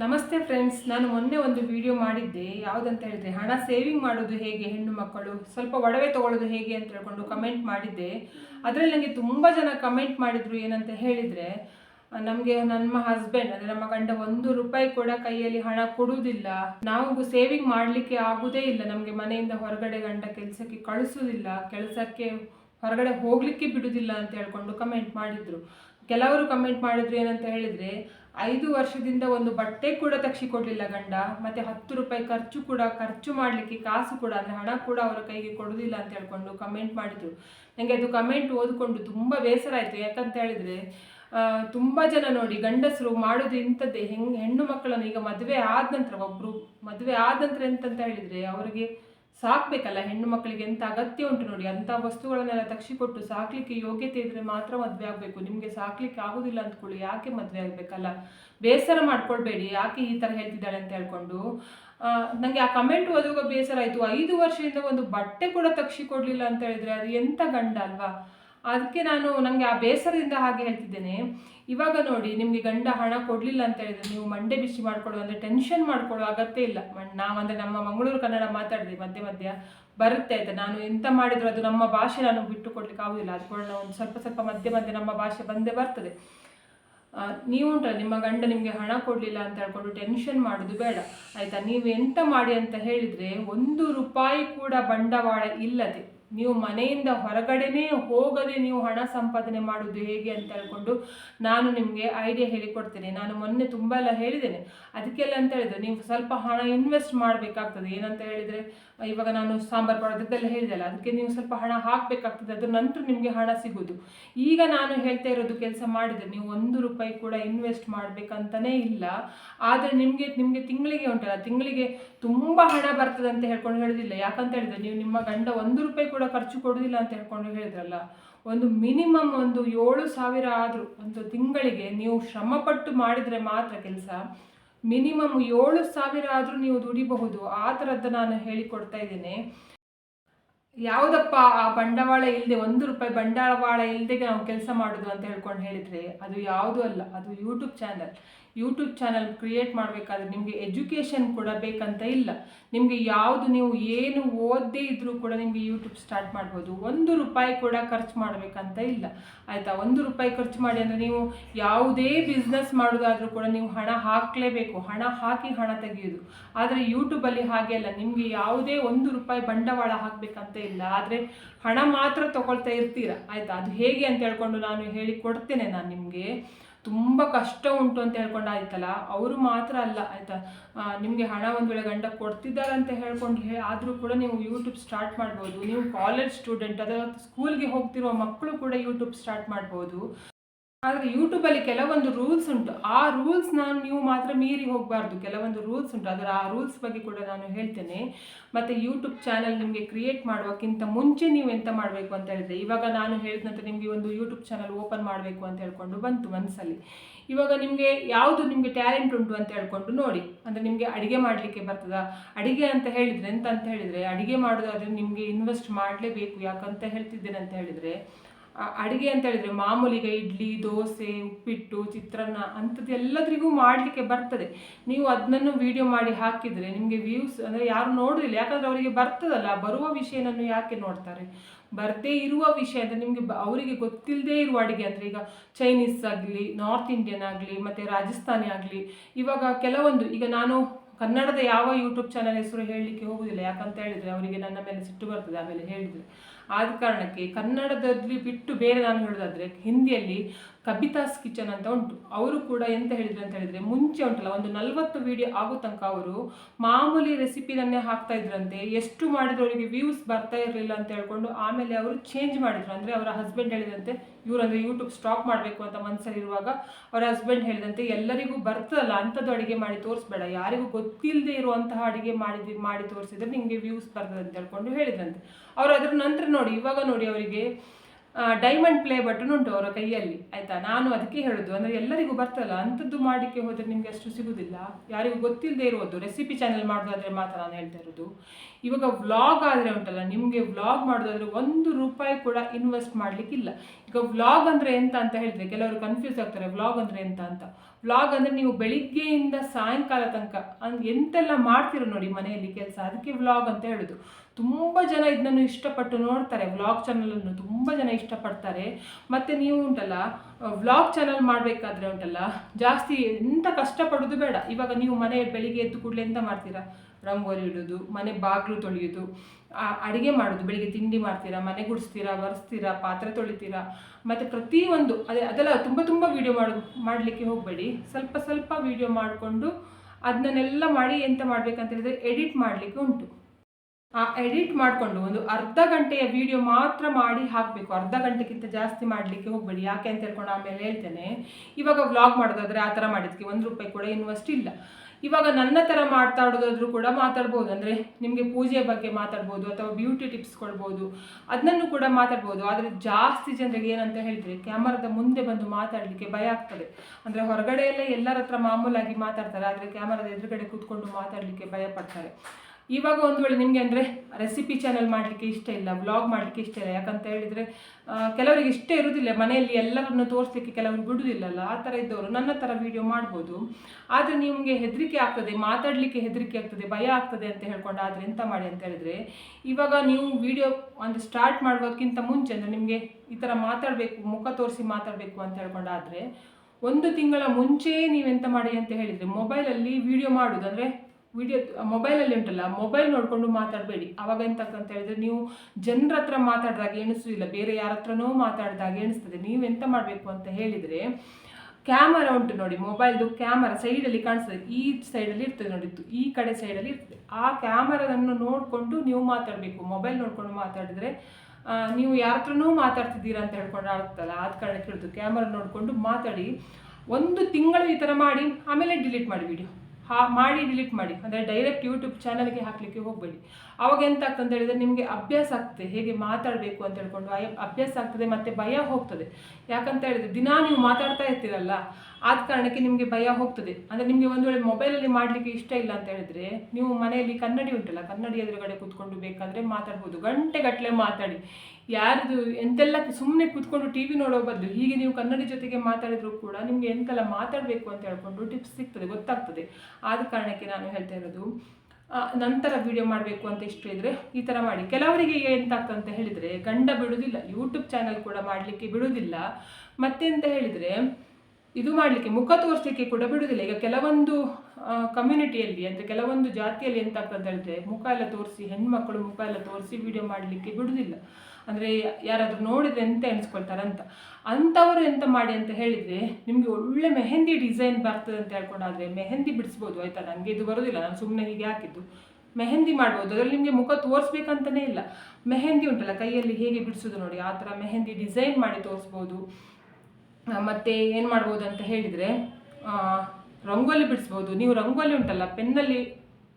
ನಮಸ್ತೆ ಫ್ರೆಂಡ್ಸ್, ನಾನು ಮೊನ್ನೆ ಒಂದು ವಿಡಿಯೋ ಮಾಡಿದ್ದೆ. ಯಾವುದಂತ ಹೇಳಿದ್ರೆ, ಹಣ ಸೇವಿಂಗ್ ಮಾಡೋದು ಹೇಗೆ, ಹೆಣ್ಣು ಮಕ್ಕಳು, ಸ್ವಲ್ಪ ಒಡವೆ ತಗೊಳ್ಳೋದು ಹೇಗೆ ಅಂತ ಹೇಳ್ಕೊಂಡು ಕಮೆಂಟ್ ಮಾಡಿದ್ದೆ. ಅದರಲ್ಲಿ ನನಗೆ ತುಂಬ ಜನ ಕಮೆಂಟ್ ಮಾಡಿದ್ರು ಏನಂತ ಹೇಳಿದರೆ, ನಮಗೆ ನಮ್ಮ ಹಸ್ಬೆಂಡ್ ಅಂದರೆ ನಮ್ಮ ಗಂಡ ಒಂದು ರೂಪಾಯಿ ಕೂಡ ಕೈಯಲ್ಲಿ ಹಣ ಕೊಡುವುದಿಲ್ಲ. ನಾವು ಸೇವಿಂಗ್ ಮಾಡಲಿಕ್ಕೆ ಆಗುವುದೇ ಇಲ್ಲ. ನಮಗೆ ಮನೆಯಿಂದ ಹೊರಗಡೆ ಗಂಡ ಕೆಲಸಕ್ಕೆ ಕಳಿಸೋದಿಲ್ಲ ಕೆಲಸಕ್ಕೆ ಹೊರಗಡೆ ಹೋಗಲಿಕ್ಕೆ ಬಿಡುವುದಿಲ್ಲ ಅಂತ ಹೇಳ್ಕೊಂಡು ಕಮೆಂಟ್ ಮಾಡಿದ್ರು. ಕೆಲವರು ಕಮೆಂಟ್ ಮಾಡಿದ್ರು ಏನಂತ ಹೇಳಿದ್ರೆ ಐದು ವರ್ಷದಿಂದ ಒಂದು ಬಟ್ಟೆ ಕೂಡ ಕೊಡ್ಲಿಲ್ಲ ಗಂಡ. ಮತ್ತೆ ಹತ್ತು ರೂಪಾಯಿ ಖರ್ಚು ಕೂಡ, ಖರ್ಚು ಮಾಡಲಿಕ್ಕೆ ಕಾಸು ಕೂಡ, ಅಂದರೆ ಹಣ ಕೂಡ ಅವರ ಕೈಗೆ ಕೊಡುವುದಿಲ್ಲ ಅಂತ ಹೇಳ್ಕೊಂಡು ಕಮೆಂಟ್ ಮಾಡಿದ್ರು. ನನಗೆ ಅದು ಕಮೆಂಟ್ ಓದಿಕೊಂಡು ತುಂಬ ಬೇಸರ ಆಯಿತು. ಯಾಕಂತ ಹೇಳಿದರೆ ತುಂಬ ಜನ ನೋಡಿ ಗಂಡಸರು ಮಾಡೋದು ಇಂಥದ್ದೇ. ಹೆಂಗೆ, ಹೆಣ್ಣು ಮಕ್ಕಳನ್ನು ಈಗ ಮದುವೆ ಆದ ನಂತರ ಒಬ್ಬರು ಮದುವೆ ಆದ ನಂತರ ಎಂತಂತ ಹೇಳಿದರೆ, ಅವರಿಗೆ ಸಾಕ್ಬೇಕಲ್ಲ ಹೆಣ್ಣು ಮಕ್ಕಳಿಗೆ ಎಂಥ ಅಗತ್ಯ ಉಂಟು ನೋಡಿ, ಅಂಥ ವಸ್ತುಗಳನ್ನೆಲ್ಲ ತಕ್ಷಿಕೊಟ್ಟು ಸಾಕಲಿಕ್ಕೆ ಯೋಗ್ಯತೆ ಇದ್ರೆ ಮಾತ್ರ ಮದುವೆ ಆಗಬೇಕು. ನಿಮಗೆ ಸಾಕ್ಲಿಕ್ಕೆ ಆಗೋದಿಲ್ಲ ಅಂದ್ಕೊಳ್ಳಿ, ಯಾಕೆ ಮದುವೆ ಆಗಬೇಕಲ್ಲ? ಬೇಸರ ಮಾಡ್ಕೊಳ್ಬೇಡಿ, ಯಾಕೆ ಈ ಥರ ಹೇಳ್ತಿದ್ದಾಳೆ ಅಂತ ಹೇಳ್ಕೊಂಡು ನನಗೆ ಆ ಕಮೆಂಟ್ ಓದುವಾಗ ಬೇಸರ ಆಯಿತು. ಐದು ವರ್ಷದಿಂದ ಒಂದು ಬಟ್ಟೆ ಕೂಡ ತಕ್ಷಿ ಕೊಡಲಿಲ್ಲ ಅಂತ ಹೇಳಿದ್ರೆ ಅದು ಎಂಥ ಗಂಡ ಅಲ್ವಾ? ಅದಕ್ಕೆ ನಾನು ನನಗೆ ಆ ಬೇಸರದಿಂದ ಹಾಗೆ ಹೇಳ್ತಿದ್ದೇನೆ. ಇವಾಗ ನೋಡಿ, ನಿಮಗೆ ಗಂಡ ಹಣ ಕೊಡಲಿಲ್ಲ ಅಂತ ಹೇಳಿದ್ರೆ ನೀವು ಮಂಡೆ ಬಿಸಿ ಮಾಡ್ಕೊಳ್ಳೋ, ಅಂದರೆ ಟೆನ್ಷನ್ ಮಾಡ್ಕೊಳ್ಳೋ ಅಗತ್ಯ ಇಲ್ಲ. ನಾವಂದರೆ ನಮ್ಮ ಮಂಗಳೂರು ಕನ್ನಡ ಮಾತಾಡಿದ್ವಿ ಮಧ್ಯ ಮಧ್ಯ. ಬರುತ್ತೆ ಅಂತ ನಾನು ಎಂತ ಮಾಡಿದ್ರು ಅದು ನಮ್ಮ ಭಾಷೆ ನಾನು ಬಿಟ್ಟು ಕೊಡ್ಲಿಕ್ಕೆ ಆಗುದಿಲ್ಲ. ಅದಕ್ಕೆ ಒಂದು ಸ್ವಲ್ಪ ಸ್ವಲ್ಪ ಮಧ್ಯೆ ಮಧ್ಯೆ ನಮ್ಮ ಭಾಷೆ ಬಂದೇ ಬರ್ತದೆ. ನೀವು ಉಂಟಲ್ಲ ನಿಮ್ಮ ಗಂಡ ನಿಮಗೆ ಹಣ ಕೊಡಲಿಲ್ಲ ಅಂತ ಹೇಳ್ಕೊಂಡು ಟೆನ್ಷನ್ ಮಾಡೋದು ಬೇಡ. ಆಯಿತಾ? ನೀವು ಎಂತ ಮಾಡಿ ಅಂತ ಹೇಳಿದ್ರೆ ಒಂದು ರೂಪಾಯಿ ಕೂಡ ಬಂಡವಾಳ ಇಲ್ಲದೆ ನೀವು ಮನೆಯಿಂದ ಹೊರಗಡೆನೇ ಹೋಗದೆ ನೀವು ಹಣ ಸಂಪಾದನೆ ಮಾಡೋದು ಹೇಗೆ ಅಂತ ಹೇಳ್ಕೊಂಡು ನಾನು ನಿಮಗೆ ಐಡಿಯಾ ಹೇಳಿಕೊಡ್ತೇನೆ. ನಾನು ಮೊನ್ನೆ ತುಂಬ ಎಲ್ಲ ಹೇಳಿದ್ದೇನೆ. ಅದಕ್ಕೆಲ್ಲ ಅಂತ ಹೇಳಿದ್ರೆ. ನೀವು ಸ್ವಲ್ಪ ಹಣ ಇನ್ವೆಸ್ಟ್ ಮಾಡಬೇಕಾಗ್ತದೆ. ಏನಂತ ಹೇಳಿದರೆ ಇವಾಗ ನಾನು ಸಾಂಬಾರು ಮಾಡೋದಕ್ಕೆಲ್ಲ ಹೇಳಿದೆಲ್ಲ, ಅದಕ್ಕೆ ನೀವು ಸ್ವಲ್ಪ ಹಣ ಹಾಕಬೇಕಾಗ್ತದೆ, ಅದ್ರ ನಂತರ ನಿಮಗೆ ಹಣ ಸಿಗೋದು. ಈಗ ನಾನು ಹೇಳ್ತಾ ಇರೋದು ಕೆಲಸ ಮಾಡಿದರೆ ನೀವು ಒಂದು ರೂಪಾಯಿ ಕೂಡ ಇನ್ವೆಸ್ಟ್ ಮಾಡಬೇಕಂತಲೇ ಇಲ್ಲ. ಆದರೆ ನಿಮಗೆ ನಿಮಗೆ ತಿಂಗಳಿಗೆ ಉಂಟಲ್ಲ, ತಿಂಗಳಿಗೆ ತುಂಬ ಹಣ ಬರ್ತದೆ ಅಂತ ಹೇಳ್ಕೊಂಡು ಹೇಳೋದಿಲ್ಲ. ಯಾಕಂತ ಹೇಳಿದ್ರೆ ನೀವು ನಿಮ್ಮ ಗಂಡ ಒಂದು ರೂಪಾಯಿ ಕೂಡ ಖರ್ಚು ಕೊಡೋದಿಲ್ಲ ಅಂತ ಹೇಳ್ಕೊಂಡು ಹೇಳಿದ್ರಲ್ಲ, ಒಂದು ಮಿನಿಮಮ್ ಒಂದು ಏಳು ಸಾವಿರ ಆದರೂ ಒಂದು ತಿಂಗಳಿಗೆ ನೀವು ಶ್ರಮಪಟ್ಟು ಮಾಡಿದರೆ ಮಾತ್ರ ಕೆಲಸ ಮಿನಿಮಮ್ ಏಳು ಸಾವಿರ ಆದರೂ ನೀವು ದುಡಿಬಹುದು. ಆ ಥರದ್ದು ನಾನು ಹೇಳಿಕೊಡ್ತಾ ಇದ್ದೀನಿ. ಯಾವುದಪ್ಪ ಆ ಬಂಡವಾಳ ಇಲ್ಲದೆ ಒಂದು ರೂಪಾಯಿ ಬಂಡವಾಳ ಇಲ್ಲದೆ ನಾವು ಕೆಲಸ ಮಾಡೋದು ಅಂತ ಹೇಳ್ಕೊಂಡು ಹೇಳಿದರೆ ಅದು ಯಾವುದೂ ಅಲ್ಲ, ಅದು YouTube channel YouTube channel create ಮಾಡಬೇಕಾದ್ರೆ ನಿಮಗೆ ಎಜುಕೇಷನ್ ಕೂಡ ಬೇಕಂತ ಇಲ್ಲ. ನಿಮಗೆ ಯಾವುದು ನೀವು ಏನು ಓದದೇ ಇದ್ದರೂ ಕೂಡ ನಿಮಗೆ ಯೂಟ್ಯೂಬ್ ಸ್ಟಾರ್ಟ್ ಮಾಡ್ಬೋದು. ಒಂದು ರೂಪಾಯಿ ಕೂಡ ಖರ್ಚು ಮಾಡಬೇಕಂತ ಇಲ್ಲ. ಆಯಿತಾ? ಒಂದು ರೂಪಾಯಿ ಖರ್ಚು ಮಾಡಿ ಅಂದರೆ ನೀವು ಯಾವುದೇ ಬಿಸ್ನೆಸ್ ಮಾಡೋದಾದರೂ ಕೂಡ ನೀವು ಹಣ ಹಾಕಲೇಬೇಕು. ಹಣ ಹಾಕಿ ಹಣ ತೆಗೆಯೋದು. ಆದರೆ ಯೂಟ್ಯೂಬಲ್ಲಿ ಹಾಗೆ ಅಲ್ಲ. ನಿಮಗೆ ಯಾವುದೇ ಒಂದು ರೂಪಾಯಿ ಬಂಡವಾಳ ಹಾಕಬೇಕಂತ ಇಲ್ಲ. ಆದರೆ ಹಣ ಮಾತ್ರ ತಗೊಳ್ತಾ ಇರ್ತೀರ? ಆಯಿತಾ? ಅದು ಹೇಗೆ ಅಂತ ಹೇಳ್ಕೊಂಡು ನಾನು ಹೇಳಿ ಕೊಡ್ತೇನೆ ನಾನು ನಿಮಗೆ. ತುಂಬ ಕಷ್ಟ ಉಂಟು ಅಂತ ಹೇಳ್ಕೊಂಡು ಆಯ್ತಲ್ಲ? ಅವರು ಮಾತ್ರ ಅಲ್ಲ, ಆಯ್ತಾ? ನಿಮಗೆ ಹಣ ಒಂದು ವೇಳೆ ಗಂಡ ಕೊಡ್ತಿದ್ದಾರೆ ಅಂತ ಹೇಳ್ಕೊಂಡು ಹೇ, ಆದರೂ ಕೂಡ ನೀವು ಯೂಟ್ಯೂಬ್ ಸ್ಟಾರ್ಟ್ ಮಾಡ್ಬೋದು. ನೀವು ಕಾಲೇಜ್ ಸ್ಟೂಡೆಂಟ್ ಅದರ ಸ್ಕೂಲ್ಗೆ ಹೋಗ್ತಿರುವ ಮಕ್ಕಳು ಕೂಡ ಯೂಟ್ಯೂಬ್ ಸ್ಟಾರ್ಟ್ ಮಾಡ್ಬೋದು. ಆದರೆ ಯೂಟ್ಯೂಬಲ್ಲಿ ಕೆಲವೊಂದು ರೂಲ್ಸ್ ಉಂಟು. ಆ ರೂಲ್ಸ್ನ ನೀವು ಮಾತ್ರ ಮೀರಿ ಹೋಗಬಾರ್ದು. ಕೆಲವೊಂದು ರೂಲ್ಸ್ ಉಂಟು. ಅದರ ಆ ರೂಲ್ಸ್ ಬಗ್ಗೆ ಕೂಡ ನಾನು ಹೇಳ್ತೇನೆ. ಮತ್ತು ಯೂಟ್ಯೂಬ್ ಚಾನಲ್ ನಿಮಗೆ ಕ್ರಿಯೇಟ್ ಮಾಡೋಕ್ಕಿಂತ ಮುಂಚೆ ನೀವು ಎಂತ ಮಾಡಬೇಕು ಅಂತ ಹೇಳಿದ್ರೆ, ಇವಾಗ ನಾನು ಹೇಳಿದ ನಂತರ ನಿಮಗೆ ಒಂದು ಯೂಟ್ಯೂಬ್ ಚಾನಲ್ ಓಪನ್ ಮಾಡಬೇಕು ಅಂತ ಹೇಳ್ಕೊಂಡು ಬಂತು ಮನಸ್ಸಲ್ಲಿ ಇವಾಗ ನಿಮಗೆ ಯಾವುದು ನಿಮಗೆ ಟ್ಯಾಲೆಂಟ್ ಉಂಟು ಅಂತ ಹೇಳ್ಕೊಂಡು ನೋಡಿ. ಅಂದರೆ ನಿಮಗೆ ಅಡುಗೆ ಮಾಡಲಿಕ್ಕೆ ಬರ್ತದ? ಅಡುಗೆ ಅಂತ ಹೇಳಿದರೆ, ಎಂತ ಅಂತ ಹೇಳಿದರೆ, ಅಡುಗೆ ಮಾಡೋದಾದರೆ ನಿಮಗೆ ಇನ್ವೆಸ್ಟ್ ಮಾಡಲೇಬೇಕು ಯಾಕಂತ ಹೇಳ್ತಿದ್ದೇನೆ ಅಂತ ಹೇಳಿದರೆ ಅಡುಗೆ ಅಂತ ಹೇಳಿದರೆ ಮಾಮೂಲಿ ಈಗ ಇಡ್ಲಿ, ದೋಸೆ, ಉಪ್ಪಿಟ್ಟು, ಚಿತ್ರಾನ್ನ ಅಂಥದ್ದು ಎಲ್ಲದರಿಗೂ ಮಾಡಲಿಕ್ಕೆ ಬರ್ತದೆ. ನೀವು ಅದನ್ನು ವಿಡಿಯೋ ಮಾಡಿ ಹಾಕಿದರೆ ನಿಮಗೆ ವ್ಯೂಸ್ ಅಂದರೆ ಯಾರು ನೋಡೋದಿಲ್ಲ ಯಾಕಂದರೆ ಅವರಿಗೆ ಬರ್ತದಲ್ಲ, ಬರುವ ವಿಷಯನನ್ನು ಯಾಕೆ ನೋಡ್ತಾರೆ? ಬರದೇ ಇರುವ ವಿಷಯ ಅಂದರೆ ನಿಮಗೆ ಅವರಿಗೆ ಗೊತ್ತಿಲ್ಲದೇ ಇರುವ ಅಡುಗೆ ಅಂದರೆ ಈಗ ಚೈನೀಸ್ ಆಗಲಿ ನಾರ್ತ್ ಇಂಡಿಯನ್ ಆಗಲಿ, ಮತ್ತು ರಾಜಸ್ಥಾನಿ ಆಗಲಿ, ಇವಾಗ ಕೆಲವೊಂದು, ಈಗ ನಾನು ಕನ್ನಡದ ಯಾವ ಯೂಟ್ಯೂಬ್ ಚಾನಲ್ ಹೆಸರು ಹೇಳಲಿಕ್ಕೆ ಹೋಗುದಿಲ್ಲ ಯಾಕಂತ ಹೇಳಿದರೆ ಅವರಿಗೆ ನನ್ನ ಮೇಲೆ ಸಿಟ್ಟು ಬರ್ತದೆ, ಆಮೇಲೆ ಹೇಳಿದರೆ. ಆದ ಕಾರಣಕ್ಕೆ ಕನ್ನಡದಲ್ಲಿ ಬಿಟ್ಟು ಬೇರೆ ನಾನು ಹೇಳೋದಾದ್ರೆ, ಹಿಂದಿಯಲ್ಲಿ ಕಬಿತಾಸ್ ಕಿಚನ್ ಅಂತ ಉಂಟು. ಅವರು ಕೂಡ ಎಂತ ಹೇಳಿದ್ರು ಅಂತ ಹೇಳಿದ್ರೆ, ಮುಂಚೆ ಉಂಟಲ್ಲ, ಒಂದು ನಲ್ವತ್ತು ವಿಡಿಯೋ ಆಗೋ ತನಕ ಅವರು ಮಾಮೂಲಿ ರೆಸಿಪಿನನ್ನೇ ಹಾಕ್ತಾ ಇದ್ರಂತೆ, ಎಷ್ಟು ಮಾಡಿದ್ರು ಅವರಿಗೆ ವ್ಯೂಸ್ ಬರ್ತಾ ಇರಲಿಲ್ಲ ಅಂತ ಹೇಳ್ಕೊಂಡು ಆಮೇಲೆ ಅವರು ಚೇಂಜ್ ಮಾಡಿದ್ರು. ಅಂದರೆ ಅವರ ಹಸ್ಬೆಂಡ್ ಹೇಳಿದಂತೆ ಇವರು ಅಂದರೆ ಯೂಟ್ಯೂಬ್ ಸ್ಟಾಪ್ ಮಾಡಬೇಕು ಅಂತ ಮನಸ್ಸಲ್ಲಿರುವಾಗ ಅವರ ಹಸ್ಬೆಂಡ್ ಹೇಳಿದಂತೆ, ಎಲ್ಲರಿಗೂ ಬರ್ತದಲ್ಲ, ಅಂಥದ್ದು ಅಡುಗೆ ಮಾಡಿ ತೋರಿಸ್ಬೇಡ. ಯಾರಿಗೂ ಗೊತ್ತಿಲ್ಲದೆ ಇರುವಂತಹ ಅಡುಗೆ ಮಾಡಿದ, ಮಾಡಿ ತೋರಿಸಿದ್ರೆ ನಿಮಗೆ ವ್ಯೂಸ್ ಬರ್ತದೆ ಅಂತ ಹೇಳ್ಕೊಂಡು ಹೇಳಿದಂತೆ ಅವರು ಅದರ ನಂತರ ನೋಡಿ, ಇವಾಗ ನೋಡಿ ಅವರಿಗೆ ಡೈಮಂಡ್ ಪ್ಲೇ ಬಟನ್ ಉಂಟು ಅವರ ಕೈಯಲ್ಲಿ, ಆಯಿತಾ? ನಾನು ಅದಕ್ಕೆ ಹೇಳೋದು, ಅಂದರೆ ಎಲ್ಲರಿಗೂ ಬರ್ತಲ್ಲ ಅಂಥದ್ದು ಮಾಡಲಿಕ್ಕೆ ಹೋದರೆ ನಿಮಗೆ ಅಷ್ಟು ಸಿಗುವುದಿಲ್ಲ ಯಾರಿಗೂ ಗೊತ್ತಿಲ್ಲದೆ ಇರೋದು ರೆಸಿಪಿ ಚಾನೆಲ್ ಮಾಡೋದಾದರೆ ಮಾತ್ರ ನಾನು ಹೇಳ್ತಾ ಇರೋದು ಇವಾಗ ವ್ಲಾಗ್ ಆದರೆ ಉಂಟಲ್ಲ, ನಿಮಗೆ ವ್ಲಾಗ್ ಮಾಡೋದಾದ್ರೆ ಒಂದು ರೂಪಾಯಿ ಕೂಡ ಇನ್ವೆಸ್ಟ್ ಮಾಡಲಿಕ್ಕಿಲ್ಲ. ಈಗ ವ್ಲಾಗ್ ಅಂದರೆ ಎಂತ ಅಂತ ಹೇಳಿದ್ರೆ, ಕೆಲವರು ಕನ್ಫ್ಯೂಸ್ ಆಗ್ತಾರೆ ವ್ಲಾಗ್ ಅಂದರೆ ಎಂತ ಅಂತ. ವ್ಲಾಗ್ ಅಂದರೆ ನೀವು ಬೆಳಿಗ್ಗೆಯಿಂದ ಸಾಯಂಕಾಲ ತನಕ ಅಂದ್ರೆ ಎಂತೆಲ್ಲ ಮಾಡ್ತಿರೋ ನೋಡಿ ಮನೆಯಲ್ಲಿ ಕೆಲಸ, ಅದಕ್ಕೆ ವ್ಲಾಗ್ ಅಂತ ಹೇಳೋದು. ತುಂಬ ಜನ ಇದನ್ನು ಇಷ್ಟಪಟ್ಟು ನೋಡ್ತಾರೆ. ವ್ಲಾಗ್ ಚಾನಲನ್ನು ತುಂಬ ಜನ ಇಷ್ಟಪಡ್ತಾರೆ. ಮತ್ತು ನೀವು ಉಂಟಲ್ಲ, ವ್ಲಾಗ್ ಚಾನಲ್ ಮಾಡಬೇಕಾದ್ರೆ ಉಂಟಲ್ಲ, ಜಾಸ್ತಿ ಎಂಥ ಕಷ್ಟಪಡೋದು ಬೇಡ. ಇವಾಗ ನೀವು ಮನೆ ಬೆಳಿಗ್ಗೆ ಎದ್ದು ಕೂಡಲೇ ಎಂತ ಮಾಡ್ತೀರಾ? ರಂಗೋಲಿ ಇಡೋದು, ಮನೆ ಬಾಗಿಲು ತೊಳೆಯೋದು ಅಡುಗೆ ಮಾಡೋದು, ಬೆಳಿಗ್ಗೆ ತಿಂಡಿ ಮಾಡ್ತೀರಾ, ಮನೆ ಗುಡಿಸ್ತೀರಾ, ಒರೆಸ್ತೀರಾ, ಪಾತ್ರೆ ತೊಳಿತೀರಾ, ಮತ್ತು ಪ್ರತಿಯೊಂದು ಅದೇ, ಅದೆಲ್ಲ ತುಂಬ ತುಂಬ ವೀಡಿಯೋ ಮಾಡ, ಮಾಡಲಿಕ್ಕೆ ಹೋಗಬೇಡಿ. ಸ್ವಲ್ಪ ಸ್ವಲ್ಪ ವೀಡಿಯೋ ಮಾಡಿಕೊಂಡು ಅದನ್ನೆಲ್ಲ ಮಾಡಿ ಎಂತ ಮಾಡಬೇಕಂತ ಹೇಳಿದ್ರೆ ಎಡಿಟ್ ಮಾಡಲಿಕ್ಕೆ ಉಂಟು. ಎಡಿಟ್ ಮಾಡಿಕೊಂಡು ಒಂದು ಅರ್ಧ ಗಂಟೆಯ ವಿಡಿಯೋ ಮಾತ್ರ ಮಾಡಿ ಹಾಕಬೇಕು. ಅರ್ಧ ಗಂಟೆಗಿಂತ ಜಾಸ್ತಿ ಮಾಡಲಿಕ್ಕೆ ಹೋಗಬೇಡಿ. ಯಾಕೆ ಅಂತ ಹೇಳ್ಕೊಂಡು ಆಮೇಲೆ ಹೇಳ್ತೇನೆ. ಇವಾಗ ವ್ಲಾಗ್ ಮಾಡೋದಾದರೆ ಆ ಥರ ಮಾಡಿದ್ಕೆ ಒಂದು ರೂಪಾಯಿ ಕೂಡ ಇನ್ವೆಸ್ಟ್ ಇಲ್ಲ. ಇವಾಗ ನನ್ನ ಥರ ಮಾತಾಡೋದಾದರೂ ಕೂಡ ಮಾತಾಡ್ಬೋದು. ಅಂದರೆ ನಿಮಗೆ ಪೂಜೆಯ ಬಗ್ಗೆ ಮಾತಾಡ್ಬೋದು ಅಥವಾ ಬ್ಯೂಟಿ ಟಿಪ್ಸ್ ಕೊಡ್ಬೋದು. ಅದನ್ನು ಕೂಡ ಮಾತಾಡ್ಬೋದು. ಆದರೆ ಜಾಸ್ತಿ ಜನರಿಗೆ ಏನಂತ ಹೇಳಿದರೆ ಕ್ಯಾಮರಾದ ಮುಂದೆ ಬಂದು ಮಾತಾಡಲಿಕ್ಕೆ ಭಯ ಆಗ್ತದೆ. ಅಂದರೆ ಹೊರಗಡೆಯಲ್ಲೇ ಎಲ್ಲರ ಹತ್ರ ಮಾಮೂಲಾಗಿ ಮಾತಾಡ್ತಾರೆ. ಆದರೆ ಕ್ಯಾಮರಾದ ಎದುರುಗಡೆ ಕೂತ್ಕೊಂಡು ಮಾತಾಡಲಿಕ್ಕೆ ಭಯ ಪಡ್ತಾರೆ. ಇವಾಗ ಒಂದು ವೇಳೆ ನಿಮಗೆ ಅಂದರೆ ರೆಸಿಪಿ ಚಾನಲ್ ಮಾಡಲಿಕ್ಕೆ ಇಷ್ಟ ಇಲ್ಲ ಬ್ಲಾಗ್ ಮಾಡಲಿಕ್ಕೆ ಇಷ್ಟ ಇಲ್ಲ, ಯಾಕಂತ ಹೇಳಿದರೆ ಕೆಲವರಿಗೆ ಇಷ್ಟ ಇರುವುದಿಲ್ಲ ಮನೆಯಲ್ಲಿ ಎಲ್ಲರನ್ನು ತೋರಿಸ್ಲಿಕ್ಕೆ ಕೆಲವರು ಬಿಡುವುದಿಲ್ಲಲ್ಲ ಆ ಥರ ಇದ್ದವರು ನನ್ನ ಥರ ವೀಡಿಯೋ ಮಾಡ್ಬೋದು. ಆದರೆ ನಿಮಗೆ ಹೆದರಿಕೆ ಆಗ್ತದೆ, ಮಾತಾಡಲಿಕ್ಕೆ ಹೆದರಿಕೆ ಆಗ್ತದೆ, ಭಯ ಆಗ್ತದೆ ಅಂತ ಹೇಳ್ಕೊಂಡು, ಆದರೆ ಎಂತ ಮಾಡಿ ಅಂತ ಹೇಳಿದರೆ, ಇವಾಗ ನೀವು ವಿಡಿಯೋ ಒಂದು ಸ್ಟಾರ್ಟ್ ಮಾಡೋದಕ್ಕಿಂತ ಮುಂಚೆ ಅಂದರೆ ನಿಮಗೆ ಈ ಥರ ಮಾತಾಡಬೇಕು, ಮುಖ ತೋರಿಸಿ ಮಾತಾಡಬೇಕು ಅಂತ ಹೇಳ್ಕೊಂಡಾದರೆ ಒಂದು ತಿಂಗಳ ಮುಂಚೆಯೇ ನೀವೆಂತ ಮಾಡಿ ಅಂತ ಹೇಳಿದರೆ ಮೊಬೈಲಲ್ಲಿ ವೀಡಿಯೋ ಮಾಡೋದು ಅಂದರೆ ವಿಡಿಯೋ, ಮೊಬೈಲಲ್ಲಿ ಉಂಟಲ್ಲ, ಮೊಬೈಲ್ ನೋಡಿಕೊಂಡು ಮಾತಾಡಬೇಡಿ. ಅವಾಗ ಎಂತಕ್ಕಂತ ಹೇಳಿದ್ರೆ ನೀವು ಜನರ ಹತ್ರ ಮಾತಾಡಿದಾಗ ಎಣಿಸೋದಿಲ್ಲ ಬೇರೆ ಯಾರ ಹತ್ರನೂ ಮಾತಾಡಿದಾಗ ಎಣಿಸ್ತದೆ. ಎಂತ ಮಾಡಬೇಕು ಅಂತ ಹೇಳಿದರೆ, ಕ್ಯಾಮರಾ ಉಂಟು ನೋಡಿ, ಮೊಬೈಲ್ದು ಕ್ಯಾಮರಾ ಸೈಡಲ್ಲಿ ಕಾಣಿಸ್ತದೆ. ಈ ಸೈಡಲ್ಲಿ ಇರ್ತದೆ ನೋಡಿ ಈ ಕಡೆ ಸೈಡಲ್ಲಿ ಇರ್ತದೆ. ಆ ಕ್ಯಾಮರಾದನ್ನು ನೋಡಿಕೊಂಡು ನೀವು ಮಾತಾಡಬೇಕು. ಮೊಬೈಲ್ ನೋಡಿಕೊಂಡು ಮಾತಾಡಿದರೆ ನೀವು ಯಾರ ಹತ್ರನೂ ಮಾತಾಡ್ತಿದ್ದೀರಾ ಅಂತ ಹೇಳ್ಕೊಂಡು ಆಗ್ತಲ್ಲ. ಆದ ಕಾರಣಕ್ಕೆ ಹಿಡಿದು ಕ್ಯಾಮರಾ ನೋಡಿಕೊಂಡು ಮಾತಾಡಿ, ಒಂದು ತಿಂಗಳು ಈ ಥರ ಮಾಡಿ, ಆಮೇಲೆ ಡಿಲೀಟ್ ಮಾಡಿ ವಿಡಿಯೋ. ಹಾ, ಮಾಡಿ ಡಿಲೀಟ್ ಮಾಡಿ. ಅಂದರೆ ಡೈರೆಕ್ಟ್ ಯೂಟ್ಯೂಬ್ ಚಾನಲ್ಗೆ ಹಾಕಲಿಕ್ಕೆ ಹೋಗಬೇಡಿ. ಅವಾಗ ಎಂತ ಆಗ್ತದೆ ಹೇಳಿದರೆ ನಿಮಗೆ ಅಭ್ಯಾಸ ಆಗ್ತದೆ. ಹೇಗೆ ಮಾತಾಡಬೇಕು ಅಂತ ಹೇಳ್ಕೊಂಡು ಅಭ್ಯಾಸ ಆಗ್ತದೆ ಮತ್ತು ಭಯ ಹೋಗ್ತದೆ. ಯಾಕಂತ ಹೇಳಿದರೆ ದಿನಾ ನೀವು ಮಾತಾಡ್ತಾ ಇರ್ತೀರಲ್ಲ, ಆದ ಕಾರಣಕ್ಕೆ ನಿಮಗೆ ಭಯ ಹೋಗ್ತದೆ. ಅಂದರೆ ನಿಮಗೆ ಒಂದು ವೇಳೆ ಮೊಬೈಲಲ್ಲಿ ಮಾಡಲಿಕ್ಕೆ ಇಷ್ಟ ಇಲ್ಲ ಅಂತ ಹೇಳಿದ್ರೆ ನೀವು ಮನೆಯಲ್ಲಿ ಕನ್ನಡಿ ಉಂಟಲ್ಲ, ಕನ್ನಡಿ ಎದುರುಗಡೆ ಕೂತ್ಕೊಂಡು ಬೇಕಾದರೆ ಮಾತಾಡ್ಬೋದು. ಗಂಟೆಗಟ್ಟಲೆ ಮಾತಾಡಿ. ಯಾರ್ದು ಎಂತೆಲ್ಲ ಸುಮ್ಮನೆ ಕೂತ್ಕೊಂಡು ಟಿ ವಿ ನೋಡೋ ಬದಲು, ಹೀಗೆ ನೀವು ಕನ್ನಡ ಜೊತೆಗೆ ಮಾತಾಡಿದ್ರು ಕೂಡ ನಿಮಗೆ ಎಂತೆಲ್ಲ ಮಾತಾಡಬೇಕು ಅಂತ ಹೇಳ್ಕೊಂಡು ಟಿಪ್ಸ್ ಸಿಗ್ತದೆ, ಗೊತ್ತಾಗ್ತದೆ. ಆದ ಕಾರಣಕ್ಕೆ ನಾನು ಹೇಳ್ತಾ ಇರೋದು ನಂತರ ವಿಡಿಯೋ ಮಾಡಬೇಕು ಅಂತ ಇಷ್ಟ ಇದ್ದರೆ ಈ ಥರ ಮಾಡಿ. ಕೆಲವರಿಗೆ ಎಂತ ಅಂತ ಹೇಳಿದರೆ, ಗಂಡ ಬಿಡುವುದಿಲ್ಲ ಯೂಟ್ಯೂಬ್ ಚಾನಲ್ ಕೂಡ ಮಾಡಲಿಕ್ಕೆ ಬಿಡುವುದಿಲ್ಲ ಮತ್ತೆಂತ ಹೇಳಿದರೆ, ಇದು ಮಾಡಲಿಕ್ಕೆ, ಮುಖ ತೋರಿಸಲಿಕ್ಕೆ ಕೂಡ ಬಿಡುವುದಿಲ್ಲ ಈಗ ಕೆಲವೊಂದು ಕಮ್ಯುನಿಟಿಯಲ್ಲಿ ಅಂದರೆ ಕೆಲವೊಂದು ಜಾತಿಯಲ್ಲಿ ಎಂತ ಹೇಳಿದ್ರೆ, ಮುಖ ಎಲ್ಲ ತೋರಿಸಿ, ಹೆಣ್ಮಕ್ಳು ಮುಖ ಎಲ್ಲ ತೋರಿಸಿ ವಿಡಿಯೋ ಮಾಡಲಿಕ್ಕೆ ಬಿಡುವುದಿಲ್ಲ ಅಂದರೆ ಯಾರಾದರೂ ನೋಡಿದರೆ ಎಂತ ಅಂತ ಅಂಥವರು ಎಂತ ಮಾಡಿ ಅಂತ ಹೇಳಿದರೆ ನಿಮಗೆ ಒಳ್ಳೆ ಮೆಹಂದಿ ಡಿಸೈನ್ ಬರ್ತದೆ ಅಂತ ಹೇಳ್ಕೊಂಡಾದರೆ ಮೆಹಂದಿ ಬಿಡಿಸ್ಬೋದು, ಆಯಿತಾ? ನನಗೆ ಇದು ಬರೋದಿಲ್ಲ, ನಾನು ಸುಮ್ಮನೆ ಹೀಗೆ ಹಾಕಿದ್ದು. ಮೆಹಂದಿ ಮಾಡ್ಬೋದು, ಅದರಲ್ಲಿ ನಿಮಗೆ ಮುಖ ತೋರಿಸ್ಬೇಕಂತಲೇ ಇಲ್ಲ. ಮೆಹಂದಿ ಉಂಟಲ್ಲ, ಕೈಯಲ್ಲಿ ಹೇಗೆ ಬಿಡಿಸೋದು ನೋಡಿ, ಆ ಥರ ಮೆಹಂದಿ ಡಿಸೈನ್ ಮಾಡಿ ತೋರಿಸ್ಬೋದು. ಮತ್ತು ಏನು ಮಾಡ್ಬೋದು ಅಂತ ಹೇಳಿದರೆ ರಂಗೋಲಿ ಬಿಡಿಸ್ಬೋದು. ನೀವು ರಂಗೋಲಿ ಉಂಟಲ್ಲ, ಪೆನ್ನಲ್ಲಿ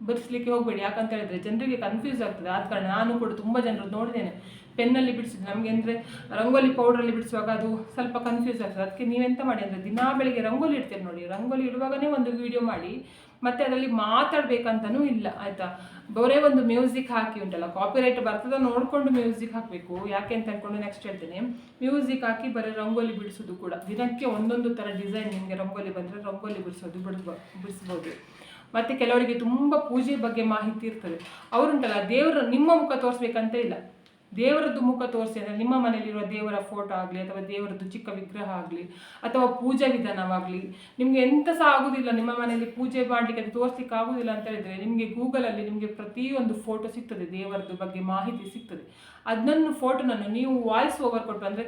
ಬಿಡಿಸ್ಲಿಕ್ಕೆ ಹೋಗಬೇಡಿ. ಯಾಕಂತ ಹೇಳಿದ್ರೆ ಜನರಿಗೆ ಕನ್ಫ್ಯೂಸ್ ಆಗ್ತದೆ. ಆದ ಕಾರಣ ನಾನು ಕೂಡ ತುಂಬ ಜನರು ನೋಡಿದ್ದೇನೆ. ಪೆನ್ನಲ್ಲಿ ಬಿಡಿಸಿದ್ದು ನಮಗೆ ಅಂದರೆ ರಂಗೋಲಿ ಪೌಡ್ರಲ್ಲಿ ಬಿಡಿಸುವಾಗ ಅದು ಸ್ವಲ್ಪ ಕನ್ಫ್ಯೂಸ್ ಆಗ್ತದೆ. ಅದಕ್ಕೆ ನೀವೆಂತ ಮಾಡಿ ಅಂದರೆ ದಿನಾ ಬೆಳಿಗ್ಗೆ ರಂಗೋಲಿ ಇಡ್ತೀರಿ ನೋಡಿ. ರಂಗೋಲಿ ಇಡುವಾಗನೇ ಒಂದು ವಿಡಿಯೋ ಮಾಡಿ, ಮತ್ತು ಅದರಲ್ಲಿ ಮಾತಾಡಬೇಕಂತನೂ ಇಲ್ಲ, ಆಯಿತಾ? ಬರೇ ಒಂದು ಮ್ಯೂಸಿಕ್ ಹಾಕಿ ಉಂಟಲ್ಲ ಕಾಪಿರೈಟ್ ಬರ್ತದ ನೋಡಿಕೊಂಡು ಮ್ಯೂಸಿಕ್ ಹಾಕಬೇಕು. ಯಾಕೆ ಅಂತ ಅಂದ್ಕೊಂಡು ನೆಕ್ಸ್ಟ್ ಹೇಳ್ತೇನೆ. ಮ್ಯೂಸಿಕ್ ಹಾಕಿ ಬರೀ ರಂಗೋಲಿ ಬಿಡಿಸೋದು ಕೂಡ. ದಿನಕ್ಕೆ ಒಂದೊಂದು ಥರ ಡಿಸೈನ್ ನಿಮಗೆ ರಂಗೋಲಿ ಬಂದರೆ ರಂಗೋಲಿ ಬಿಡಿಸೋದು, ಬಿಡಿಸ್ಬೋ, ಬಿಡಿಸ್ಬೋದು. ಮತ್ತು ಕೆಲವರಿಗೆ ತುಂಬ ಪೂಜೆ ಬಗ್ಗೆ ಮಾಹಿತಿ ಇರ್ತದೆ. ಅವರುಂಟಲ್ಲ, ದೇವರು ನಿಮ್ಮ ಮುಖ ತೋರಿಸ್ಬೇಕಂತ ಇಲ್ಲ. ದೇವರದ್ದು ಮುಖ ತೋರಿಸಿ, ಅಂದರೆ ನಿಮ್ಮ ಮನೆಯಲ್ಲಿರುವ ದೇವರ ಫೋಟೋ ಆಗಲಿ, ಅಥವಾ ದೇವರದ್ದು ಚಿಕ್ಕ ವಿಗ್ರಹ ಆಗಲಿ, ಅಥವಾ ಪೂಜಾ ವಿಧಾನವಾಗಲಿ, ನಿಮಗೆ ಎಂಥ ಸಹ ಆಗೋದಿಲ್ಲ. ನಿಮ್ಮ ಮನೆಯಲ್ಲಿ ಪೂಜೆ ಮಾಡಲಿಕ್ಕೆ ಅದು ತೋರಿಸ್ಲಿಕ್ಕೆ ಆಗೋದಿಲ್ಲ ಅಂತ ಹೇಳಿದರೆ, ನಿಮಗೆ ಗೂಗಲಲ್ಲಿ ನಿಮಗೆ ಪ್ರತಿಯೊಂದು ಫೋಟೋ ಸಿಗ್ತದೆ. ದೇವರದ್ದು ಬಗ್ಗೆ ಮಾಹಿತಿ ಸಿಗ್ತದೆ. ಅದನ್ನು ಫೋಟೋನನ್ನು ನೀವು ವಾಯ್ಸ್ ಓವರ್ ಕೊಟ್ಟು, ಅಂದರೆ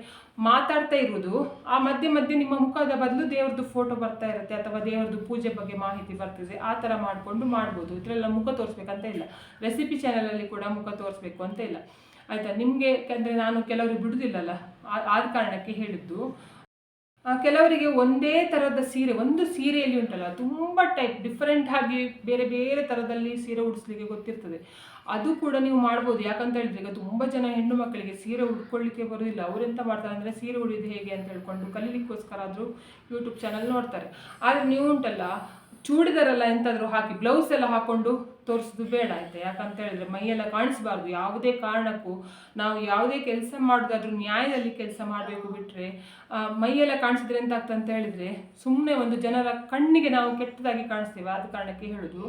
ಮಾತಾಡ್ತಾ ಇರುವುದು, ಆ ಮಧ್ಯೆ ಮಧ್ಯೆ ನಿಮ್ಮ ಮುಖದ ಬದಲು ದೇವ್ರದ್ದು ಫೋಟೋ ಬರ್ತಾ ಇರುತ್ತೆ, ಅಥವಾ ದೇವರದ್ದು ಪೂಜೆ ಬಗ್ಗೆ ಮಾಹಿತಿ ಬರ್ತದೆ. ಆ ಥರ ಮಾಡಿಕೊಂಡು ಮಾಡ್ಬೋದು. ಇದರೆಲ್ಲ ಮುಖ ತೋರಿಸ್ಬೇಕಂತ ಇಲ್ಲ. ರೆಸಿಪಿ ಚಾನಲಲ್ಲಿ ಕೂಡ ಮುಖ ತೋರಿಸ್ಬೇಕು ಅಂತ ಇಲ್ಲ. ಆಯಿತಾ? ನಿಮಗೆ ಯಾಕಂದರೆ ನಾನು ಕೆಲವರು ಬಿಡುವುದಿಲ್ಲಲ್ಲ ಆದ ಕಾರಣಕ್ಕೆ ಹೇಳಿದ್ದು. ಕೆಲವರಿಗೆ ಒಂದೇ ಥರದ ಸೀರೆ, ಒಂದು ಸೀರೆಯಲ್ಲಿ ಉಂಟಲ್ಲ, ತುಂಬ ಟೈಪ್ ಡಿಫ್ರೆಂಟ್ ಆಗಿ ಬೇರೆ ಬೇರೆ ಥರದಲ್ಲಿ ಸೀರೆ ಉಡಿಸ್ಲಿಕ್ಕೆ ಗೊತ್ತಿರ್ತದೆ. ಅದು ಕೂಡ ನೀವು ಮಾಡ್ಬೋದು. ಯಾಕಂತ ಹೇಳಿದ್ರೆ ಈಗ ತುಂಬ ಜನ ಹೆಣ್ಣು ಮಕ್ಕಳಿಗೆ ಸೀರೆ ಉಟ್ಕೊಳ್ಳಿಕ್ಕೆ ಬರೋದಿಲ್ಲ. ಅವರೆಂತ ಮಾಡ್ತಾರೆ ಅಂದರೆ ಸೀರೆ ಉಳಿದು ಹೇಗೆ ಅಂತ ಹೇಳ್ಕೊಂಡು ಕಲೀಲಿಕ್ಕೋಸ್ಕರ ಆದರೂ ಯೂಟ್ಯೂಬ್ ಚಾನಲ್ ನೋಡ್ತಾರೆ. ಆದರೆ ನೀವು ಉಂಟಲ್ಲ, ಚೂಡಿದಾರಲ್ಲ ಎಂತಾದರೂ ಹಾಕಿ ಬ್ಲೌಸ್ ಎಲ್ಲ ಹಾಕೊಂಡು ತೋರಿಸೋದು ಬೇಡ ಆಯ್ತಾ ಯಾಕಂತ ಹೇಳಿದ್ರೆ ಮೈಯೆಲ್ಲ ಕಾಣಿಸ್ಬಾರ್ದು. ಯಾವುದೇ ಕಾರಣಕ್ಕೂ ನಾವು ಯಾವುದೇ ಕೆಲಸ ಮಾಡೋದಾದ್ರೂ ನ್ಯಾಯದಲ್ಲಿ ಕೆಲಸ ಮಾಡಬೇಕು ಬಿಟ್ಟರೆ ಮೈಯೆಲ್ಲ ಕಾಣಿಸಿದ್ರೆ ಎಂತ ಆಗ್ತದೆ ಅಂತ ಹೇಳಿದ್ರೆ ಸುಮ್ಮನೆ ಒಂದು ಜನರ ಕಣ್ಣಿಗೆ ನಾವು ಕೆಟ್ಟದಾಗಿ ಕಾಣಿಸ್ತೇವೆ. ಆದ ಕಾರಣಕ್ಕೆ ಹೇಳೋದು,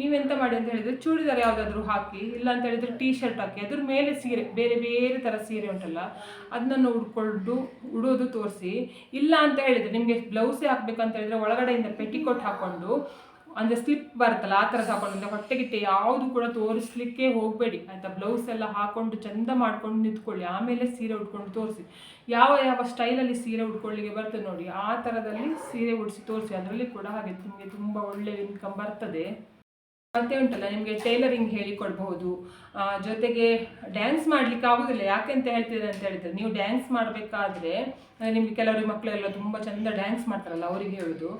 ನೀವೆಂತ ಮಾಡಿ ಅಂತ ಹೇಳಿದ್ರೆ ಚೂಡಿದಾರ ಯಾವುದಾದ್ರೂ ಹಾಕಿ, ಇಲ್ಲ ಅಂತ ಹೇಳಿದ್ರೆ ಟೀ ಶರ್ಟ್ ಹಾಕಿ, ಅದ್ರ ಮೇಲೆ ಸೀರೆ, ಬೇರೆ ಬೇರೆ ಥರ ಸೀರೆ ಉಂಟಲ್ಲ ಅದನ್ನು ಉಡ್ಕೊಂಡು ಉಡೋದು ತೋರಿಸಿ, ಇಲ್ಲ ಅಂತ ಹೇಳಿದ್ರೆ ನಿಮಗೆ ಬ್ಲೌಸೇ ಹಾಕ್ಬೇಕಂತ ಹೇಳಿದ್ರೆ ಒಳಗಡೆಯಿಂದ ಪೆಟಿಕೋಟ್ ಹಾಕೊಂಡು ಅಂದರೆ ಸ್ಲಿಪ್ ಬರುತ್ತಲ್ಲ, ಆ ಥರ ಹಾಕೊಂಡು ಅಂದರೆ ಹೊಟ್ಟೆಗಿಟ್ಟೆ ಯಾವುದು ಕೂಡ ತೋರಿಸ್ಲಿಕ್ಕೆ ಹೋಗಬೇಡಿ. ಆಯಿತಾ? ಬ್ಲೌಸ್ ಎಲ್ಲ ಹಾಕೊಂಡು ಚಂದ ಮಾಡ್ಕೊಂಡು ನಿಂತ್ಕೊಳ್ಳಿ. ಆಮೇಲೆ ಸೀರೆ ಉಟ್ಕೊಂಡು ತೋರಿಸಿ. ಯಾವ ಯಾವ ಸ್ಟೈಲಲ್ಲಿ ಸೀರೆ ಉಟ್ಕೊಳ್ಳಿಕ್ಕೆ ಬರ್ತದೆ ನೋಡಿ. ಆ ಥರದಲ್ಲಿ ಸೀರೆ ಉಡಿಸಿ ತೋರಿಸಿ. ಅದರಲ್ಲಿ ಕೂಡ ಹಾಗೆ ನಿಮಗೆ ತುಂಬ ಒಳ್ಳೆಯ ಇನ್ಕಮ್ ಬರ್ತದೆ. ಮತ್ತೆ ಉಂಟಲ್ಲ, ನಿಮಗೆ ಟೈಲರಿಂಗ್ ಹೇಳಿಕೊಡ್ಬಹುದು. ಜೊತೆಗೆ ಡ್ಯಾನ್ಸ್ ಮಾಡ್ಲಿಕ್ಕೆ ಆಗೋದಿಲ್ಲ. ಯಾಕೆ ಅಂತ ಹೇಳ್ತಿದ್ರೆ ಅಂತ ಹೇಳಿದ್ರೆ, ನೀವು ಡ್ಯಾನ್ಸ್ ಮಾಡಬೇಕಾದ್ರೆ ನಿಮಗೆ ಕೆಲವರು ಮಕ್ಕಳೆಲ್ಲ ತುಂಬ ಚಂದ ಡ್ಯಾನ್ಸ್ ಮಾಡ್ತಾರಲ್ಲ, ಅವರಿಗೆ ಹೇಳುದು.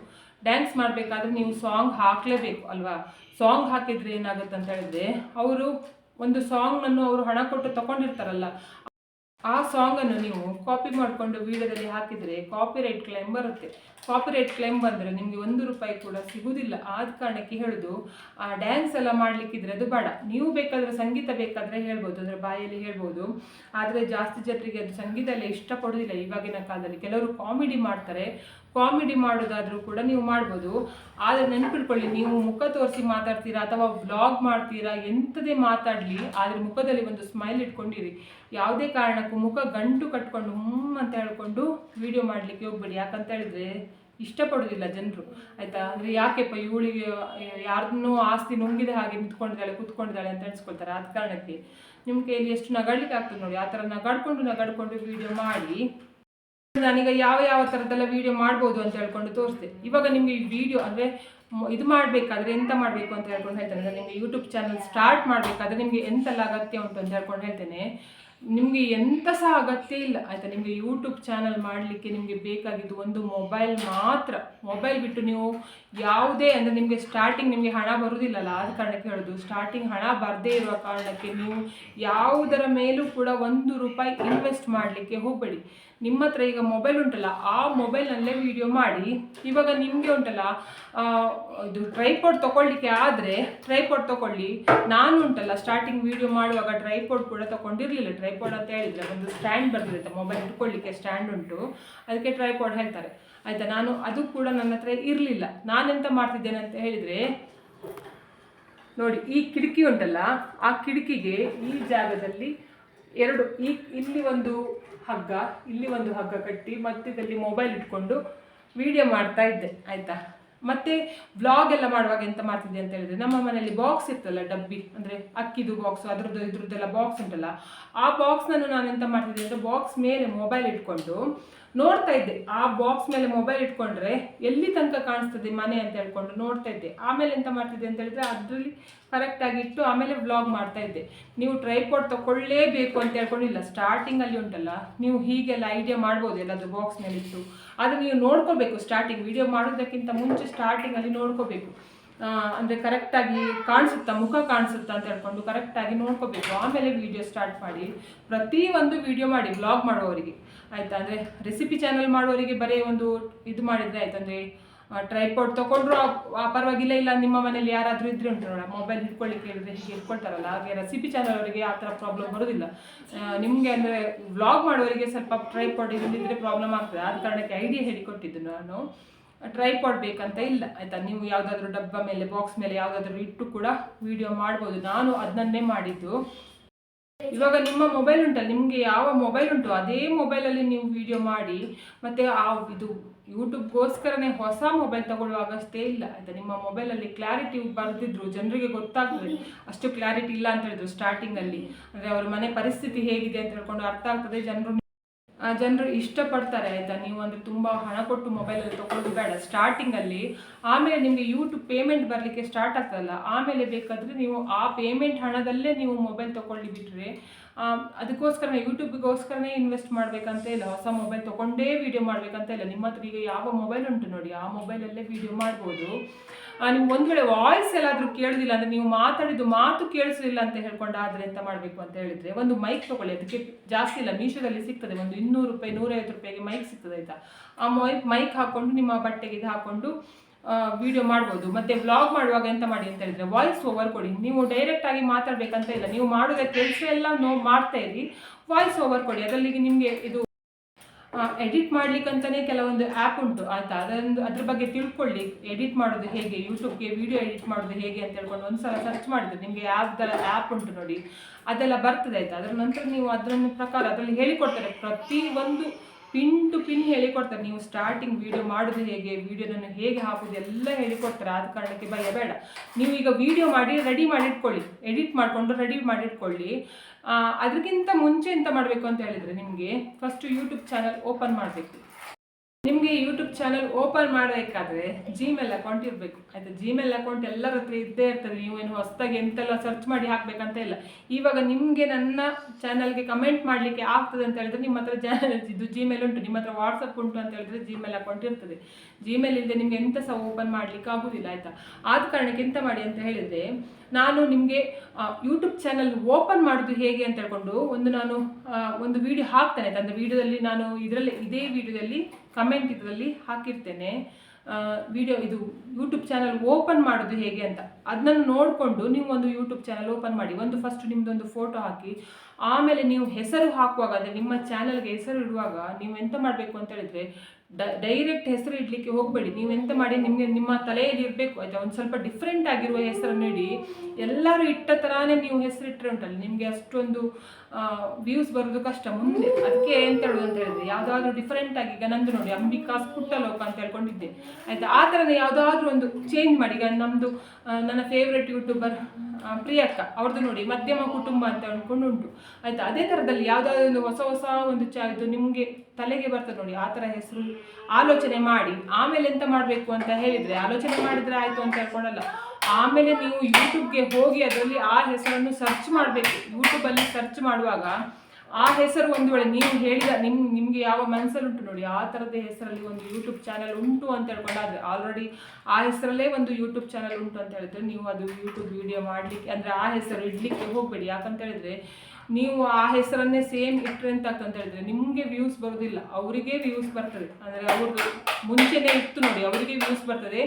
ಡ್ಯಾನ್ಸ್ ಮಾಡಬೇಕಾದ್ರೆ ನೀವು ಸಾಂಗ್ ಹಾಕಲೇಬೇಕು ಅಲ್ವಾ? ಸಾಂಗ್ ಹಾಕಿದ್ರೆ ಏನಾಗುತ್ತೆ ಅಂತ ಹೇಳಿದ್ರೆ, ಅವರು ಒಂದು ಸಾಂಗ್ನನ್ನು ಅವರು ಹಣ ಕೊಟ್ಟು ತಗೊಂಡಿರ್ತಾರಲ್ಲ ಆ ಸಾಂಗನ್ನು ನೀವು ಕಾಪಿ ಮಾಡಿಕೊಂಡು ವಿಡಿಯೋದಲ್ಲಿ ಹಾಕಿದರೆ ಕಾಪಿರೈಟ್ ಕ್ಲೈಮ್ ಬರುತ್ತೆ. ಕಾಪಿರೈಟ್ ಕ್ಲೈಮ್ ಬಂದರೆ ನಿಮಗೆ ಒಂದು ರೂಪಾಯಿ ಕೂಡ ಸಿಗುವುದಿಲ್ಲ ಆದ ಕಾರಣಕ್ಕೆ ಹೇಳೋದು, ಆ ಡ್ಯಾನ್ಸ್ ಎಲ್ಲ ಮಾಡಲಿಕ್ಕಿದ್ರೆ ಅದು ಬೇಡ. ನೀವು ಬೇಕಾದರೆ ಸಂಗೀತ ಬೇಕಾದರೆ ಹೇಳ್ಬೋದು, ಅಂದರೆ ಬಾಯಲ್ಲಿ ಹೇಳ್ಬೋದು. ಆದರೆ ಜಾಸ್ತಿ ಜನರಿಗೆ ಅದು ಸಂಗೀತ ಎಲ್ಲ ಇಷ್ಟಪಡೋದಿಲ್ಲ. ಇವಾಗಿನ ಕಾಲದಲ್ಲಿ ಕೆಲವರು ಕಾಮಿಡಿ ಮಾಡ್ತಾರೆ. ಕಾಮಿಡಿ ಮಾಡೋದಾದರೂ ಕೂಡ ನೀವು ಮಾಡ್ಬೋದು. ಆದರೆ ನೆನ್ಪಿಟ್ಕೊಳ್ಳಿ, ನೀವು ಮುಖ ತೋರಿಸಿ ಮಾತಾಡ್ತೀರಾ ಅಥವಾ ವ್ಲಾಗ್ ಮಾಡ್ತೀರಾ ಎಂಥದೇ ಮಾತಾಡಲಿ, ಆದರೆ ಮುಖದಲ್ಲಿ ಒಂದು ಸ್ಮೈಲ್ ಇಟ್ಕೊಂಡಿರಿ. ಯಾವುದೇ ಕಾರಣಕ್ಕೂ ಮುಖ ಗಂಟು ಕಟ್ಕೊಂಡು ಹ್ಮ್ ಅಂತ ಹೇಳ್ಕೊಂಡು ವಿಡಿಯೋ ಮಾಡಲಿಕ್ಕೆ ಹೋಗ್ಬೇಡಿ. ಯಾಕಂತ ಹೇಳಿದ್ರೆ ಇಷ್ಟಪಡೋದಿಲ್ಲ ಜನರು. ಆಯಿತಾ? ಅಂದರೆ ಯಾಕೆಪ್ಪ ಇವಳಿಗೆ, ಯಾರನ್ನೂ ಆಸ್ತಿ ನುಂಗಿದ ಹಾಗೆ ನಿಂತ್ಕೊಂಡಿದ್ದಾಳೆ, ಕೂತ್ಕೊಂಡಿದ್ದಾಳೆ ಅಂತ ಅನ್ಸ್ಕೊಳ್ತಾರೆ. ಆದ ಕಾರಣಕ್ಕೆ. ನಿಮ್ಮ ಕೈಯಲ್ಲಿ ಎಷ್ಟು ನಗಾಡ್ಲಿಕ್ಕೆ ಆಗ್ತದೆ ನೋಡಿ. ಆ ಥರ ನಗಾಡ್ಕೊಂಡು ನಗಾಡ್ಕೊಂಡು ವಿಡಿಯೋ ಮಾಡಿ. ನಾನೀಗ ಯಾವ ಯಾವ ಥರದ್ದೆಲ್ಲ ವಿಡಿಯೋ ಮಾಡ್ಬೋದು ಅಂತ ಹೇಳ್ಕೊಂಡು ತೋರಿಸಿದೆ. ಇವಾಗ ನಿಮಗೆ ಈ ವಿಡಿಯೋ ಅಂದರೆ ಇದು ಮಾಡಬೇಕಾದ್ರೆ ಎಂತ ಮಾಡಬೇಕು ಅಂತ ಹೇಳ್ಕೊಂಡು ಹೇಳ್ತೇನೆ. ಅಂದರೆ ನಿಮಗೆ ಯೂಟ್ಯೂಬ್ ಚಾನಲ್ ಸ್ಟಾರ್ಟ್ ಮಾಡಬೇಕಾದ್ರೆ ನಿಮಗೆ ಎಂತೆಲ್ಲ ಅಗತ್ಯ ಉಂಟು ಅಂತ ಹೇಳ್ಕೊಂಡು ಹೇಳ್ತೇನೆ. ನಿಮಗೆ ಎಂಥ ಸಹ ಅಗತ್ಯ ಇಲ್ಲ. ಆಯಿತಾ, ನಿಮಗೆ ಯೂಟ್ಯೂಬ್ ಚಾನಲ್ ಮಾಡಲಿಕ್ಕೆ ನಿಮಗೆ ಬೇಕಾಗಿದ್ದು ಒಂದು ಮೊಬೈಲ್ ಮಾತ್ರ. ಮೊಬೈಲ್ ಬಿಟ್ಟು ನೀವು ಯಾವುದೇ, ಅಂದರೆ ನಿಮಗೆ ಸ್ಟಾರ್ಟಿಂಗ್ ನಿಮಗೆ ಹಣ ಬರುವುದಿಲ್ಲಲ್ಲ ಆದ ಕಾರಣಕ್ಕೆ ಹೇಳೋದು ಸ್ಟಾರ್ಟಿಂಗ್ ಹಣ ಬರದೇ ಇರುವ ಕಾರಣಕ್ಕೆ ನೀವು ಯಾವುದರ ಮೇಲೂ ಕೂಡ ಒಂದು ರೂಪಾಯಿ ಇನ್ವೆಸ್ಟ್ ಮಾಡಲಿಕ್ಕೆ ಹೋಗಬೇಡಿ. ನಿಮ್ಮ ಹತ್ರ ಈಗ ಮೊಬೈಲ್ ಉಂಟಲ್ಲ, ಆ ಮೊಬೈಲ್ನಲ್ಲೇ ವಿಡಿಯೋ ಮಾಡಿ. ಇವಾಗ ನಿಮಗೆ ಉಂಟಲ್ಲ ಇದು ಟ್ರೈಪೋಡ್ ತಗೊಳ್ಳಿಕ್ಕೆ ಆದರೆ ಟ್ರೈಪೋಡ್ ತಗೊಳ್ಳಿ ನಾನು ಉಂಟಲ್ಲ ಸ್ಟಾರ್ಟಿಂಗ್ ವಿಡಿಯೋ ಮಾಡುವಾಗ ಟ್ರೈಪೋಡ್ ಕೂಡ ತಗೊಂಡಿರಲಿಲ್ಲ ಟ್ರೈಪೋಡ್ ಅಂತ ಹೇಳಿದರೆ ಒಂದು ಸ್ಟ್ಯಾಂಡ್ ಬರ್ತಿರುತ್ತೆ ಮೊಬೈಲ್ ಇಟ್ಕೊಳ್ಳಿಕ್ಕೆ ಸ್ಟ್ಯಾಂಡ್ ಉಂಟು. ಅದಕ್ಕೆ ಟ್ರೈಪೋಡ್ ಹೇಳ್ತಾರೆ. ಆಯಿತಾ, ನಾನು ಅದು ಕೂಡ ನನ್ನ ಹತ್ರ ಇರಲಿಲ್ಲ. ನಾನೆಂತ ಮಾಡ್ತಿದ್ದೇನೆ ಅಂತ ಹೇಳಿದರೆ, ನೋಡಿ, ಈ ಕಿಟಕಿ ಉಂಟಲ್ಲ, ಆ ಕಿಟಕಿಗೆ ಈ ಜಾಗದಲ್ಲಿ ಎರಡು, ಈ, ಇಲ್ಲಿ ಒಂದು ಹಗ್ಗ, ಇಲ್ಲಿ ಒಂದು ಹಗ್ಗ ಕಟ್ಟಿ ಮಧ್ಯದಲ್ಲಿ ಮೊಬೈಲ್ ಇಟ್ಕೊಂಡು ವಿಡಿಯೋ ಮಾಡ್ತಾ ಇದ್ದೆ, ಆಯಿತಾ? ಮತ್ತೆ ವ್ಲಾಗ್ ಎಲ್ಲ ಮಾಡುವಾಗ ಎಂತ ಮಾಡ್ತಿದ್ದೆ ಅಂತ ಹೇಳಿದ್ರೆ, ನಮ್ಮ ಮನೆಯಲ್ಲಿ ಬಾಕ್ಸ್ ಇರ್ತಲ್ಲ ಡಬ್ಬಿ, ಅಂದರೆ ಅಕ್ಕಿದು ಬಾಕ್ಸ್ ಅದ್ರದ್ದು ಇದ್ರದ್ದೆಲ್ಲ ಬಾಕ್ಸ್ ಉಂಟಲ್ಲ, ಆ ಬಾಕ್ಸ್ನನ್ನು ನಾನು ಎಂತ ಮಾಡ್ತಿದ್ದೆ ಅಂದರೆ ಬಾಕ್ಸ್ ಮೇಲೆ ಮೊಬೈಲ್ ಇಟ್ಕೊಂಡು ನೋಡ್ತಾ ಇದ್ದೆ. ಆ ಬಾಕ್ಸ್ ಮೇಲೆ ಮೊಬೈಲ್ ಇಟ್ಕೊಂಡ್ರೆ ಎಲ್ಲಿ ತನಕ ಕಾಣಿಸ್ತದೆ ಮನೆ ಅಂತ ಹೇಳ್ಕೊಂಡು ನೋಡ್ತಾ ಇದ್ದೆ. ಆಮೇಲೆ ಎಂತ ಮಾಡ್ತಿದ್ದೆ ಅಂತ ಹೇಳಿದ್ರೆ ಅದರಲ್ಲಿ ಕರೆಕ್ಟಾಗಿ ಇಟ್ಟು ಆಮೇಲೆ ವ್ಲಾಗ್ ಮಾಡ್ತಾ ಇದ್ದೆ. ನೀವು ಟ್ರೈಪೋಡ್ ತಗೊಳ್ಳೇಬೇಕು ಅಂತ ಹೇಳ್ಕೊಂಡಿಲ್ಲ ಸ್ಟಾರ್ಟಿಂಗಲ್ಲಿ ಉಂಟಲ್ಲ, ನೀವು ಹೀಗೆಲ್ಲ ಐಡಿಯಾ ಮಾಡ್ಬೋದು ಎಲ್ಲಾದರೂ ಬಾಕ್ಸ್ ಮೇಲೆ ಇಟ್ಟು. ಆದರೆ ನೀವು ನೋಡ್ಕೋಬೇಕು ಸ್ಟಾರ್ಟಿಂಗ್ ವಿಡಿಯೋ ಮಾಡೋದಕ್ಕಿಂತ ಮುಂಚೆ ಸ್ಟಾರ್ಟಿಂಗಲ್ಲಿ ನೋಡ್ಕೋಬೇಕು. ಅಂದರೆ ಕರೆಕ್ಟಾಗಿ ಕಾಣಿಸುತ್ತಾ, ಮುಖ ಕಾಣಿಸುತ್ತಾ ಅಂತ ಹೇಳ್ಕೊಂಡು ಕರೆಕ್ಟಾಗಿ ನೋಡ್ಕೋಬೇಕು. ಆಮೇಲೆ ವಿಡಿಯೋ ಸ್ಟಾರ್ಟ್ ಮಾಡಿ ಪ್ರತಿ ಒಂದು ವಿಡಿಯೋ ಮಾಡಿ ಬ್ಲಾಗ್ ಮಾಡುವವರಿಗೆ. ಆಯ್ತಾ? ಅಂದರೆ ರೆಸಿಪಿ ಚಾನಲ್ ಮಾಡುವವರಿಗೆ ಬರೀ ಒಂದು ಇದು ಮಾಡಿದರೆ ಆಯ್ತು. ಅಂದರೆ ಟ್ರೈಪಾಡ್ ತೊಗೊಂಡ್ರು ಪರವಾಗಿಲ್ಲ, ಇಲ್ಲ ನಿಮ್ಮ ಮನೇಲಿ ಯಾರಾದರೂ ಇದ್ರೆ ಉಂಟು ನೋಡ ಮೊಬೈಲ್ ಹಿಡ್ಕೊಳ್ಳಿಕ್ಕೆ ಹೇಳಿದ್ರೆ ಹೀಗೆ ಇಟ್ಕೊಳ್ತಾರಲ್ಲ ಹಾಗೆ ರೆಸಿಪಿ ಚಾನಲ್ ಅವರಿಗೆ ಆ ಥರ ಪ್ರಾಬ್ಲಮ್ ಬರೋದಿಲ್ಲ. ನಿಮಗೆ ಅಂದರೆ ವ್ಲಾಗ್ ಮಾಡುವವರಿಗೆ ಸ್ವಲ್ಪ ಟ್ರೈಪಾಡ್ ಇಲ್ಲದಿದ್ದರೆ ಪ್ರಾಬ್ಲಮ್ ಆಗ್ತದೆ. ಆದ ಕಾರಣಕ್ಕೆ ಐಡಿಯಾ ಹೇಳಿಕೊಟ್ಟಿದ್ದು ನಾನು. ಟ್ರೈಪಾಡ್ ಬೇಕಂತ ಇಲ್ಲ, ಆಯಿತಾ? ನೀವು ಯಾವುದಾದ್ರೂ ಡಬ್ಬ ಮೇಲೆ ಬಾಕ್ಸ್ ಮೇಲೆ ಯಾವುದಾದ್ರೂ ಇಟ್ಟು ಕೂಡ ವಿಡಿಯೋ ಮಾಡ್ಬೋದು. ನಾನು ಅದನ್ನೇ ಮಾಡಿದ್ದು. ಇವಾಗ ನಿಮ್ಮ ಮೊಬೈಲ್ ಉಂಟಲ್ಲ, ನಿಮಗೆ ಯಾವ ಮೊಬೈಲ್ ಉಂಟು, ಅದೇ ಮೊಬೈಲಲ್ಲಿ ನೀವು ವಿಡಿಯೋ ಮಾಡಿ, ಮತ್ತು ಆ ಇದು ಯೂಟ್ಯೂಬ್ಗೋಸ್ಕರನೇ ಹೊಸ ಮೊಬೈಲ್ ತಗೊಳ್ಳುವಾಗಷ್ಟೇ ಇಲ್ಲ. ಆಯಿತಾ ನಿಮ್ಮ ಮೊಬೈಲಲ್ಲಿ ಕ್ಲಾರಿಟಿ ಬರೆದಿದ್ರು, ಜನರಿಗೆ ಗೊತ್ತಾಗ್ತದೆ. ಅಷ್ಟು ಕ್ಲಾರಿಟಿ ಇಲ್ಲ ಅಂತ ಹೇಳಿದ್ರು ಸ್ಟಾರ್ಟಿಂಗಲ್ಲಿ ಅಂದರೆ ಅವ್ರ ಮನೆ ಪರಿಸ್ಥಿತಿ ಹೇಗಿದೆ ಅಂತ ಹೇಳ್ಕೊಂಡು ಅರ್ಥ ಆಗ್ತದೆ, ಜನರು ಜನರು ಇಷ್ಟಪಡ್ತಾರೆ ಆಯಿತಾ? ನೀವು ಅಂದರೆ ತುಂಬ ಹಣ ಕೊಟ್ಟು ಮೊಬೈಲಲ್ಲಿ ತೊಗೊಳ್ಳೋದು ಬೇಡ. ಸ್ಟಾರ್ಟಿಂಗಲ್ಲಿ ಆಮೇಲೆ ನಿಮಗೆ ಯೂಟ್ಯೂಬ್ ಪೇಮೆಂಟ್ ಬರಲಿಕ್ಕೆ ಸ್ಟಾರ್ಟ್ ಆಗ್ತದಲ್ಲ? ಆಮೇಲೆ ಬೇಕಾದರೆ ನೀವು ಆ ಪೇಮೆಂಟ್ ಹಣದಲ್ಲೇ ನೀವು ಮೊಬೈಲ್ ತೊಗೊಳ್ಳಿ ಬಿಟ್ಟರೆ ಅದಕ್ಕೋಸ್ಕರನೇ ಯೂಟ್ಯೂಬ್ಗೋಸ್ಕರನೇ ಇನ್ವೆಸ್ಟ್ ಮಾಡಬೇಕಂತ ಇಲ್ಲ, ಹೊಸ ಮೊಬೈಲ್ ತೊಗೊಂಡೇ ವೀಡಿಯೋ ಮಾಡಬೇಕಂತ ಇಲ್ಲ. ನಿಮ್ಮ ಹತ್ರ ಈಗ ಯಾವ ಮೊಬೈಲ್ ಉಂಟು ನೋಡಿ, ಆ ಮೊಬೈಲಲ್ಲೇ ವೀಡಿಯೋ ಮಾಡ್ಬೋದು. ನಿಮ್ಗೆ ಒಂದು ವೇಳೆ ವಾಯ್ಸ್ ಎಲ್ಲಾದರೂ ಕೇಳೋದಿಲ್ಲ ಅಂದರೆ ನೀವು ಮಾತಾಡಿದ್ದು ಮಾತು ಕೇಳಿಸಲಿಲ್ಲ ಅಂತ ಹೇಳ್ಕೊಂಡಾದ್ರೆ ಎಂತ ಮಾಡಬೇಕು ಅಂತ ಹೇಳಿದರೆ, ಒಂದು ಮೈಕ್ ತೊಗೊಳ್ಳಿ. ಅದಕ್ಕೆ ಜಾಸ್ತಿ ಇಲ್ಲ, ಮೀಶೋದಲ್ಲಿ ಸಿಗ್ತದೆ, ಒಂದು ಇನ್ನೂರು ರೂಪಾಯಿ, ನೂರೈವತ್ತು ರೂಪಾಯಿಗೆ ಮೈಕ್ ಸಿಗ್ತದೆ ಆಯಿತಾ? ಆ ಮೈಕ್ ಮೈಕ್ ಹಾಕ್ಕೊಂಡು, ನಿಮ್ಮ ಬಟ್ಟೆಗೆ ಇದು ಹಾಕ್ಕೊಂಡು ವಿಡಿಯೋ ಮಾಡ್ಬೋದು. ಮತ್ತೆ ವ್ಲಾಗ್ ಮಾಡುವಾಗ ಎಂತ ಮಾಡಿ ಅಂತ ಹೇಳಿದ್ರೆ ವಾಯ್ಸ್ ಓವರ್ ಕೊಡಿ. ನೀವು ಡೈರೆಕ್ಟ್ ಆಗಿ ಮಾತಾಡ್ಬೇಕಂತ ಇಲ್ಲ. ನೀವು ಮಾಡೋದ ಕೆಲಸ ಎಲ್ಲ ನೋ, ಮಾಡ್ತಾ ಇರಿ. ವಾಯ್ಸ್ ಓವರ್ ಕೊಡಿ. ಅದರಲ್ಲಿ ನಿಮಗೆ ಇದು ಎಡಿಟ್ ಮಾಡ್ಲಿಕ್ಕಂತಾನೆ ಕೆಲವೊಂದು ಆ್ಯಪ್ ಉಂಟು. ಆಯ್ತಾ? ಅದೊಂದು, ಅದ್ರ ಬಗ್ಗೆ ತಿಳ್ಕೊಳ್ಳಿ. ಎಡಿಟ್ ಮಾಡೋದು ಹೇಗೆ? ಯೂಟ್ಯೂಬ್ಗೆ ವಿಡಿಯೋ ಎಡಿಟ್ ಮಾಡೋದು ಹೇಗೆ ಅಂತ ಹೇಳ್ಕೊಂಡು ಒಂದ್ಸಲ ಸರ್ಚ್ ಮಾಡಿದ್ರೆ ನಿಮಗೆ ಯಾವ್ದರ ಆ್ಯಪ್ ಉಂಟು ನೋಡಿ. ಅದೆಲ್ಲ ಬರ್ತದೆ ಆಯ್ತಾ? ಅದರ ನಂತರ ನೀವು ಅದರ ಪ್ರಕಾರ ಅದರಲ್ಲಿ ಹೇಳಿಕೊಡ್ತಾರೆ. ಪ್ರತಿ ಒಂದು ಪಿನ್ ಟು ಪಿನ್ ಹೇಳಿಕೊಡ್ತಾರೆ ನೀವು ಸ್ಟಾರ್ಟಿಂಗ್ ವಿಡಿಯೋ ಮಾಡೋದು ಹೇಗೆ ವೀಡಿಯೋನನ್ನು ಹೇಗೆ ಹಾಕೋದು ಎಲ್ಲ ಹೇಳಿಕೊಡ್ತಾರೆ ಆದ ಕಾರಣಕ್ಕೆ ಭಯ ಬೇಡ. ನೀವು ಈಗ ವಿಡಿಯೋ ಮಾಡಿ ರೆಡಿ ಮಾಡಿಟ್ಕೊಳ್ಳಿ. ಎಡಿಟ್ ಮಾಡಿಕೊಂಡು ರೆಡಿ ಮಾಡಿಟ್ಕೊಳ್ಳಿ. ಅದಕ್ಕಿಂತ ಮುಂಚೆ ಎಂತ ಮಾಡಬೇಕು ಅಂತ ಹೇಳಿದರೆ ನಿಮಗೆ ಫಸ್ಟ್ ಯೂಟ್ಯೂಬ್ ಚಾನಲ್ ಓಪನ್ ಮಾಡಬೇಕು. ನಿಮಗೆ ಯೂಟ್ಯೂಬ್ ಚಾನಲ್ ಓಪನ್ ಮಾಡಬೇಕಾದ್ರೆ ಜಿಮೇಲ್ ಅಕೌಂಟ್ ಇರಬೇಕು. ಆಯ್ತಾ? ಜಿಮೇಲ್ ಅಕೌಂಟ್ ಎಲ್ಲರ ಹತ್ರ ಇದ್ದೇ ಇರ್ತದೆ. ಏನು ಹೊಸದಾಗಿ ಎಂತೆಲ್ಲ ಸರ್ಚ್ ಮಾಡಿ ಹಾಕ್ಬೇಕಂತ ಇಲ್ಲ. ಇವಾಗ ನಿಮಗೆ ನನ್ನ ಚಾನಲ್ಗೆ ಕಮೆಂಟ್ ಮಾಡಲಿಕ್ಕೆ ಆಗ್ತದೆ ಅಂತ ಹೇಳಿದ್ರೆ ನಿಮ್ಮ ಹತ್ರ ಇದು ಜಿಮೇಲ್ ಉಂಟು. ನಿಮ್ಮ ಹತ್ರ ವಾಟ್ಸಪ್ ಉಂಟು ಅಂತ ಹೇಳಿದ್ರೆ ಜಿಮೇಲ್ ಅಕೌಂಟ್ ಇರ್ತದೆ. ಜಿಮೇಲ್ ಇಲ್ಲದೆ ನಿಮಗೆ ಎಂತ ಸಹ ಓಪನ್ ಮಾಡಲಿಕ್ಕೆ ಆಗೋದಿಲ್ಲ, ಆಯಿತಾ? ಆದ ಕಾರಣಕ್ಕೆ ಎಂತ ಮಾಡಿ ಅಂತ ಹೇಳಿದರೆ ನಾನು ನಿಮಗೆ ಯೂಟ್ಯೂಬ್ ಚಾನಲ್ ಓಪನ್ ಮಾಡೋದು ಹೇಗೆ ಅಂತ ಹೇಳ್ಕೊಂಡು ಒಂದು ನಾನು ಒಂದು ವಿಡಿಯೋ ಹಾಕ್ತೇನೆ. ತಂದ ವಿಡಿಯೋದಲ್ಲಿ ನಾನು ಇದರಲ್ಲಿ, ಇದೇ ವಿಡಿಯೋದಲ್ಲಿ ಕಮೆಂಟ್ ಇದರಲ್ಲಿ ಹಾಕಿರ್ತೇನೆ. ವಿಡಿಯೋ ಇದು ಯೂಟ್ಯೂಬ್ ಚಾನಲ್ ಓಪನ್ ಮಾಡೋದು ಹೇಗೆ ಅಂತ. ಅದನ್ನು ನೋಡಿಕೊಂಡು ನೀವು ಒಂದು ಯೂಟ್ಯೂಬ್ ಚಾನಲ್ ಓಪನ್ ಮಾಡಿ, ಒಂದು ಫಸ್ಟ್ ನಿಮ್ಮದೊಂದು ಫೋಟೋ ಹಾಕಿ, ಆಮೇಲೆ ನೀವು ಹೆಸರು ಹಾಕುವಾಗ ಅಂದರೆ ನಿಮ್ಮ ಚಾನಲ್ಗೆ ಹೆಸರು ಇಡುವಾಗ ನೀವು ಎಂತ ಮಾಡಬೇಕು ಅಂತ ಹೇಳಿದ್ರೆ ಡೈರೆಕ್ಟ್ ಹೆಸರು ಇಡಲಿಕ್ಕೆ ಹೋಗಬೇಡಿ. ನೀವು ಎಂತ ಮಾಡಿ, ನಿಮಗೆ ನಿಮ್ಮ ತಲೆಯಲ್ಲಿ ಇರಬೇಕು. ಆಯ್ತಾ ಒಂದು ಸ್ವಲ್ಪ ಡಿಫ್ರೆಂಟ್ ಆಗಿರುವ ಹೆಸರನ್ನು ಇಡಿ. ಎಲ್ಲರೂ ಇಟ್ಟ ಥರಾನೇ ನೀವು ಹೆಸರು ಇಟ್ಟರೆ ಉಂಟಲ್ಲ, ನಿಮಗೆ ಅಷ್ಟೊಂದು ವ್ಯೂಸ್ ಬರೋದು ಕಷ್ಟ. ಮುಂದೆ ಅದಕ್ಕೆ ಎಂತ ಹೇಳೋದು ಅಂತ ಹೇಳಿದ್ರೆ, ಯಾವುದಾದ್ರೂ ಡಿಫ್ರೆಂಟ್ ಆಗಿ, ಈಗ ನಂದು ನೋಡಿ, ಅಂಬಿಕಾಸ್ ಪುಟ್ಟಲೋಕ ಅಂತ ಹೇಳ್ಕೊಂಡಿದ್ದೆ. ಆಯ್ತಾ? ಆ ಥರನೇ ಯಾವುದಾದ್ರೂ ಒಂದು ಚೇಂಜ್ ಮಾಡಿ. ಈಗ ನಮ್ಮದು ನನ್ನ ಫೇವ್ರೆಟ್ ಯೂಟ್ಯೂಬರ್ ಪ್ರಿಯಕ್ಕ ಅವ್ರದ್ದು ನೋಡಿ, ಮಧ್ಯಮ ಕುಟುಂಬ ಅಂತ ಅಂದ್ಕೊಂಡು ಉಂಟು ಆಯಿತಾ? ಅದೇ ಥರದಲ್ಲಿ ಯಾವುದಾದ್ರೂ ಒಂದು ಹೊಸ ಹೊಸ ಒಂದು ಚ, ಇದು ನಿಮಗೆ ತಲೆಗೆ ಬರ್ತದೆ ನೋಡಿ, ಆ ಥರ ಹೆಸರು, ಆಲೋಚನೆ ಮಾಡಿ. ಆಮೇಲೆ ಎಂತ ಮಾಡಬೇಕು ಅಂತ ಹೇಳಿದರೆ, ಆಲೋಚನೆ ಮಾಡಿದರೆ ಆಯಿತು ಅಂತ ಹೇಳ್ಕೊಳಲ್ಲ ಆಮೇಲೆ ನೀವು ಯೂಟ್ಯೂಬ್ಗೆ ಹೋಗಿ ಅದರಲ್ಲಿ ಆ ಹೆಸರನ್ನು ಸರ್ಚ್ ಮಾಡಬೇಕು. ಯೂಟ್ಯೂಬಲ್ಲಿ ಸರ್ಚ್ ಮಾಡುವಾಗ ಆ ಹೆಸರು ಒಂದು ವೇಳೆ ನೀವು ಹೇಳಿದ ನಿಮ್, ನಿಮ್ಗೆ ಯಾವ ಮನಸ್ಸಲ್ಲಿ ಉಂಟು ನೋಡಿ, ಆ ಥರದ ಹೆಸರಲ್ಲಿ ಒಂದು ಯೂಟ್ಯೂಬ್ ಚಾನಲ್ ಉಂಟು ಅಂತ ಹೇಳ್ಕೊಂಡಾದ್ರೆ ಆಲ್ರೆಡಿ ಆ ಹೆಸರಲ್ಲೇ ಒಂದು ಯೂಟ್ಯೂಬ್ ಚಾನಲ್ ಉಂಟು ಅಂತ ಹೇಳಿದ್ರೆ ನೀವು ಅದು ಯೂಟ್ಯೂಬ್ ವಿಡಿಯೋ ಮಾಡಲಿಕ್ಕೆ, ಅಂದರೆ ಆ ಹೆಸರು ಇಡಲಿಕ್ಕೆ ಹೋಗಬೇಡಿ. ಯಾಕಂತ ಹೇಳಿದ್ರೆ ನೀವು ಆ ಹೆಸರನ್ನೇ ಸೇಮ್ ಇಟ್ಟರೆ ಅಂತ ಅಂತ ಹೇಳಿದ್ರೆ ನಿಮಗೆ ವ್ಯೂಸ್ ಬರೋದಿಲ್ಲ. ಅವರಿಗೆ ವ್ಯೂಸ್ ಬರ್ತದೆ. ಅಂದರೆ ಅವ್ರದ್ದು ಮುಂಚೆನೇ ಇತ್ತು ನೋಡಿ, ಅವರಿಗೆ ವ್ಯೂಸ್ ಬರ್ತದೆ.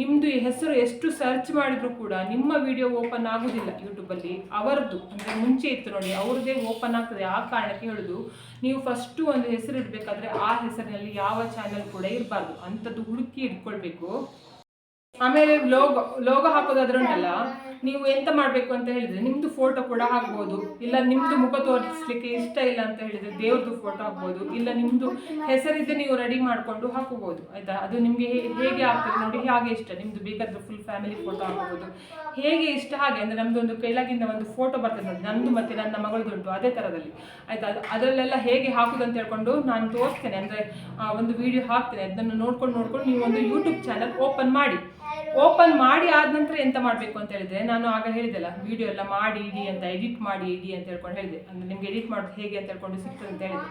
ನಿಮ್ಮದು ಹೆಸರು ಎಷ್ಟು ಸರ್ಚ್ ಮಾಡಿದರೂ ಕೂಡ ನಿಮ್ಮ ವಿಡಿಯೋ ಓಪನ್ ಆಗೋದಿಲ್ಲ ಯೂಟ್ಯೂಬಲ್ಲಿ ಅವರದ್ದು ಅಂದರೆ ಮುಂಚೆ ಇತ್ತು ನೋಡಿ ಅವ್ರದ್ದೇ ಓಪನ್ ಆಗ್ತದೆ ಆ ಕಾರಣಕ್ಕೆ ಹೇಳೋದು. ನೀವು ಫಸ್ಟು ಒಂದು ಹೆಸರು ಇಡಬೇಕಾದ್ರೆ ಆ ಹೆಸರಿನಲ್ಲಿ ಯಾವ ಚಾನಲ್ ಕೂಡ ಇರಬಾರ್ದು. ಅಂಥದ್ದು ಹುಡುಕಿ ಇಟ್ಕೊಳ್ಬೇಕು. ಆಮೇಲೆ ಲೋಗೋ ಲೋಗೋ ಹಾಕೋದಾದ್ರೆ ಉಂಟಲ್ಲ ನೀವು ಎಂತ ಮಾಡಬೇಕು ಅಂತ ಹೇಳಿದ್ರೆ ನಿಮ್ದು ಫೋಟೋ ಕೂಡ ಹಾಕ್ಬೋದು. ಇಲ್ಲ ನಿಮ್ದು ಮುಖ ತೋರಿಸ್ಲಿಕ್ಕೆ ಇಷ್ಟ ಇಲ್ಲ ಅಂತ ಹೇಳಿದ್ರೆ ದೇವ್ರದ್ದು ಫೋಟೋ ಹಾಕ್ಬೋದು. ಇಲ್ಲ ನಿಮ್ದು ಹೆಸರಿದ್ದೆ ನೀವು ರೆಡಿ ಮಾಡಿಕೊಂಡು ಹಾಕೋಬಹುದು ಆಯ್ತಾ? ಅದು ನಿಮಗೆ ಹೇಗೆ ಆಗ್ತದೆ ನೋಡಿ ಹಾಗೆ ಇಷ್ಟ. ನಿಮ್ದು ಬೇಕಾದ್ರೆ ಫುಲ್ ಫ್ಯಾಮಿಲಿ ಫೋಟೋ ಹಾಕ್ಬೋದು. ಹೇಗೆ ಇಷ್ಟ ಹಾಗೆ ಅಂದ್ರೆ ನಮ್ದು ಒಂದು ಕೆಳಗಿಂದ ಒಂದು ಫೋಟೋ ಬರ್ತದೆ ನೋಡಿ ನಂದು ಮತ್ತೆ ನನ್ನ ಮಗಳದ್ದು ಉಂಟು ಅದೇ ಥರದಲ್ಲಿ ಆಯ್ತಾ? ಅದು ಅದರಲ್ಲೆಲ್ಲ ಹೇಗೆ ಹಾಕುದು ಅಂತ ಹೇಳ್ಕೊಂಡು ನಾನು ತೋರಿಸ್ತೇನೆ. ಅಂದ್ರೆ ಒಂದು ವಿಡಿಯೋ ಹಾಕ್ತೇನೆ. ಅದನ್ನು ನೋಡ್ಕೊಂಡು ನೋಡ್ಕೊಂಡು ನೀವು ಒಂದು ಯೂಟ್ಯೂಬ್ ಚಾನಲ್ ಓಪನ್ ಮಾಡಿ. ಓಪನ್ ಮಾಡಿ ಆದ ನಂತರ ಎಂತ ಮಾಡಬೇಕು ಅಂತ ಹೇಳಿದ್ರೆ, ನಾನು ಆಗ ಹೇಳಿದೆಲ್ಲ ವಿಡಿಯೋ ಎಲ್ಲ ಮಾಡಿ, ಇಡಿ ಅಂತ ಎಡಿಟ್ ಮಾಡಿ, ಇಡಿ ಅಂತ ಹೇಳ್ಕೊಂಡು ಹೇಳಿದೆ. ಅಂದ್ರೆ ನಿಮ್ಗೆ ಎಡಿಟ್ ಮಾಡೋದು ಹೇಗೆ ಅಂತ ಹೇಳ್ಕೊಂಡು ಸಿಗ್ತದೆ ಅಂತ ಹೇಳಿದೆ.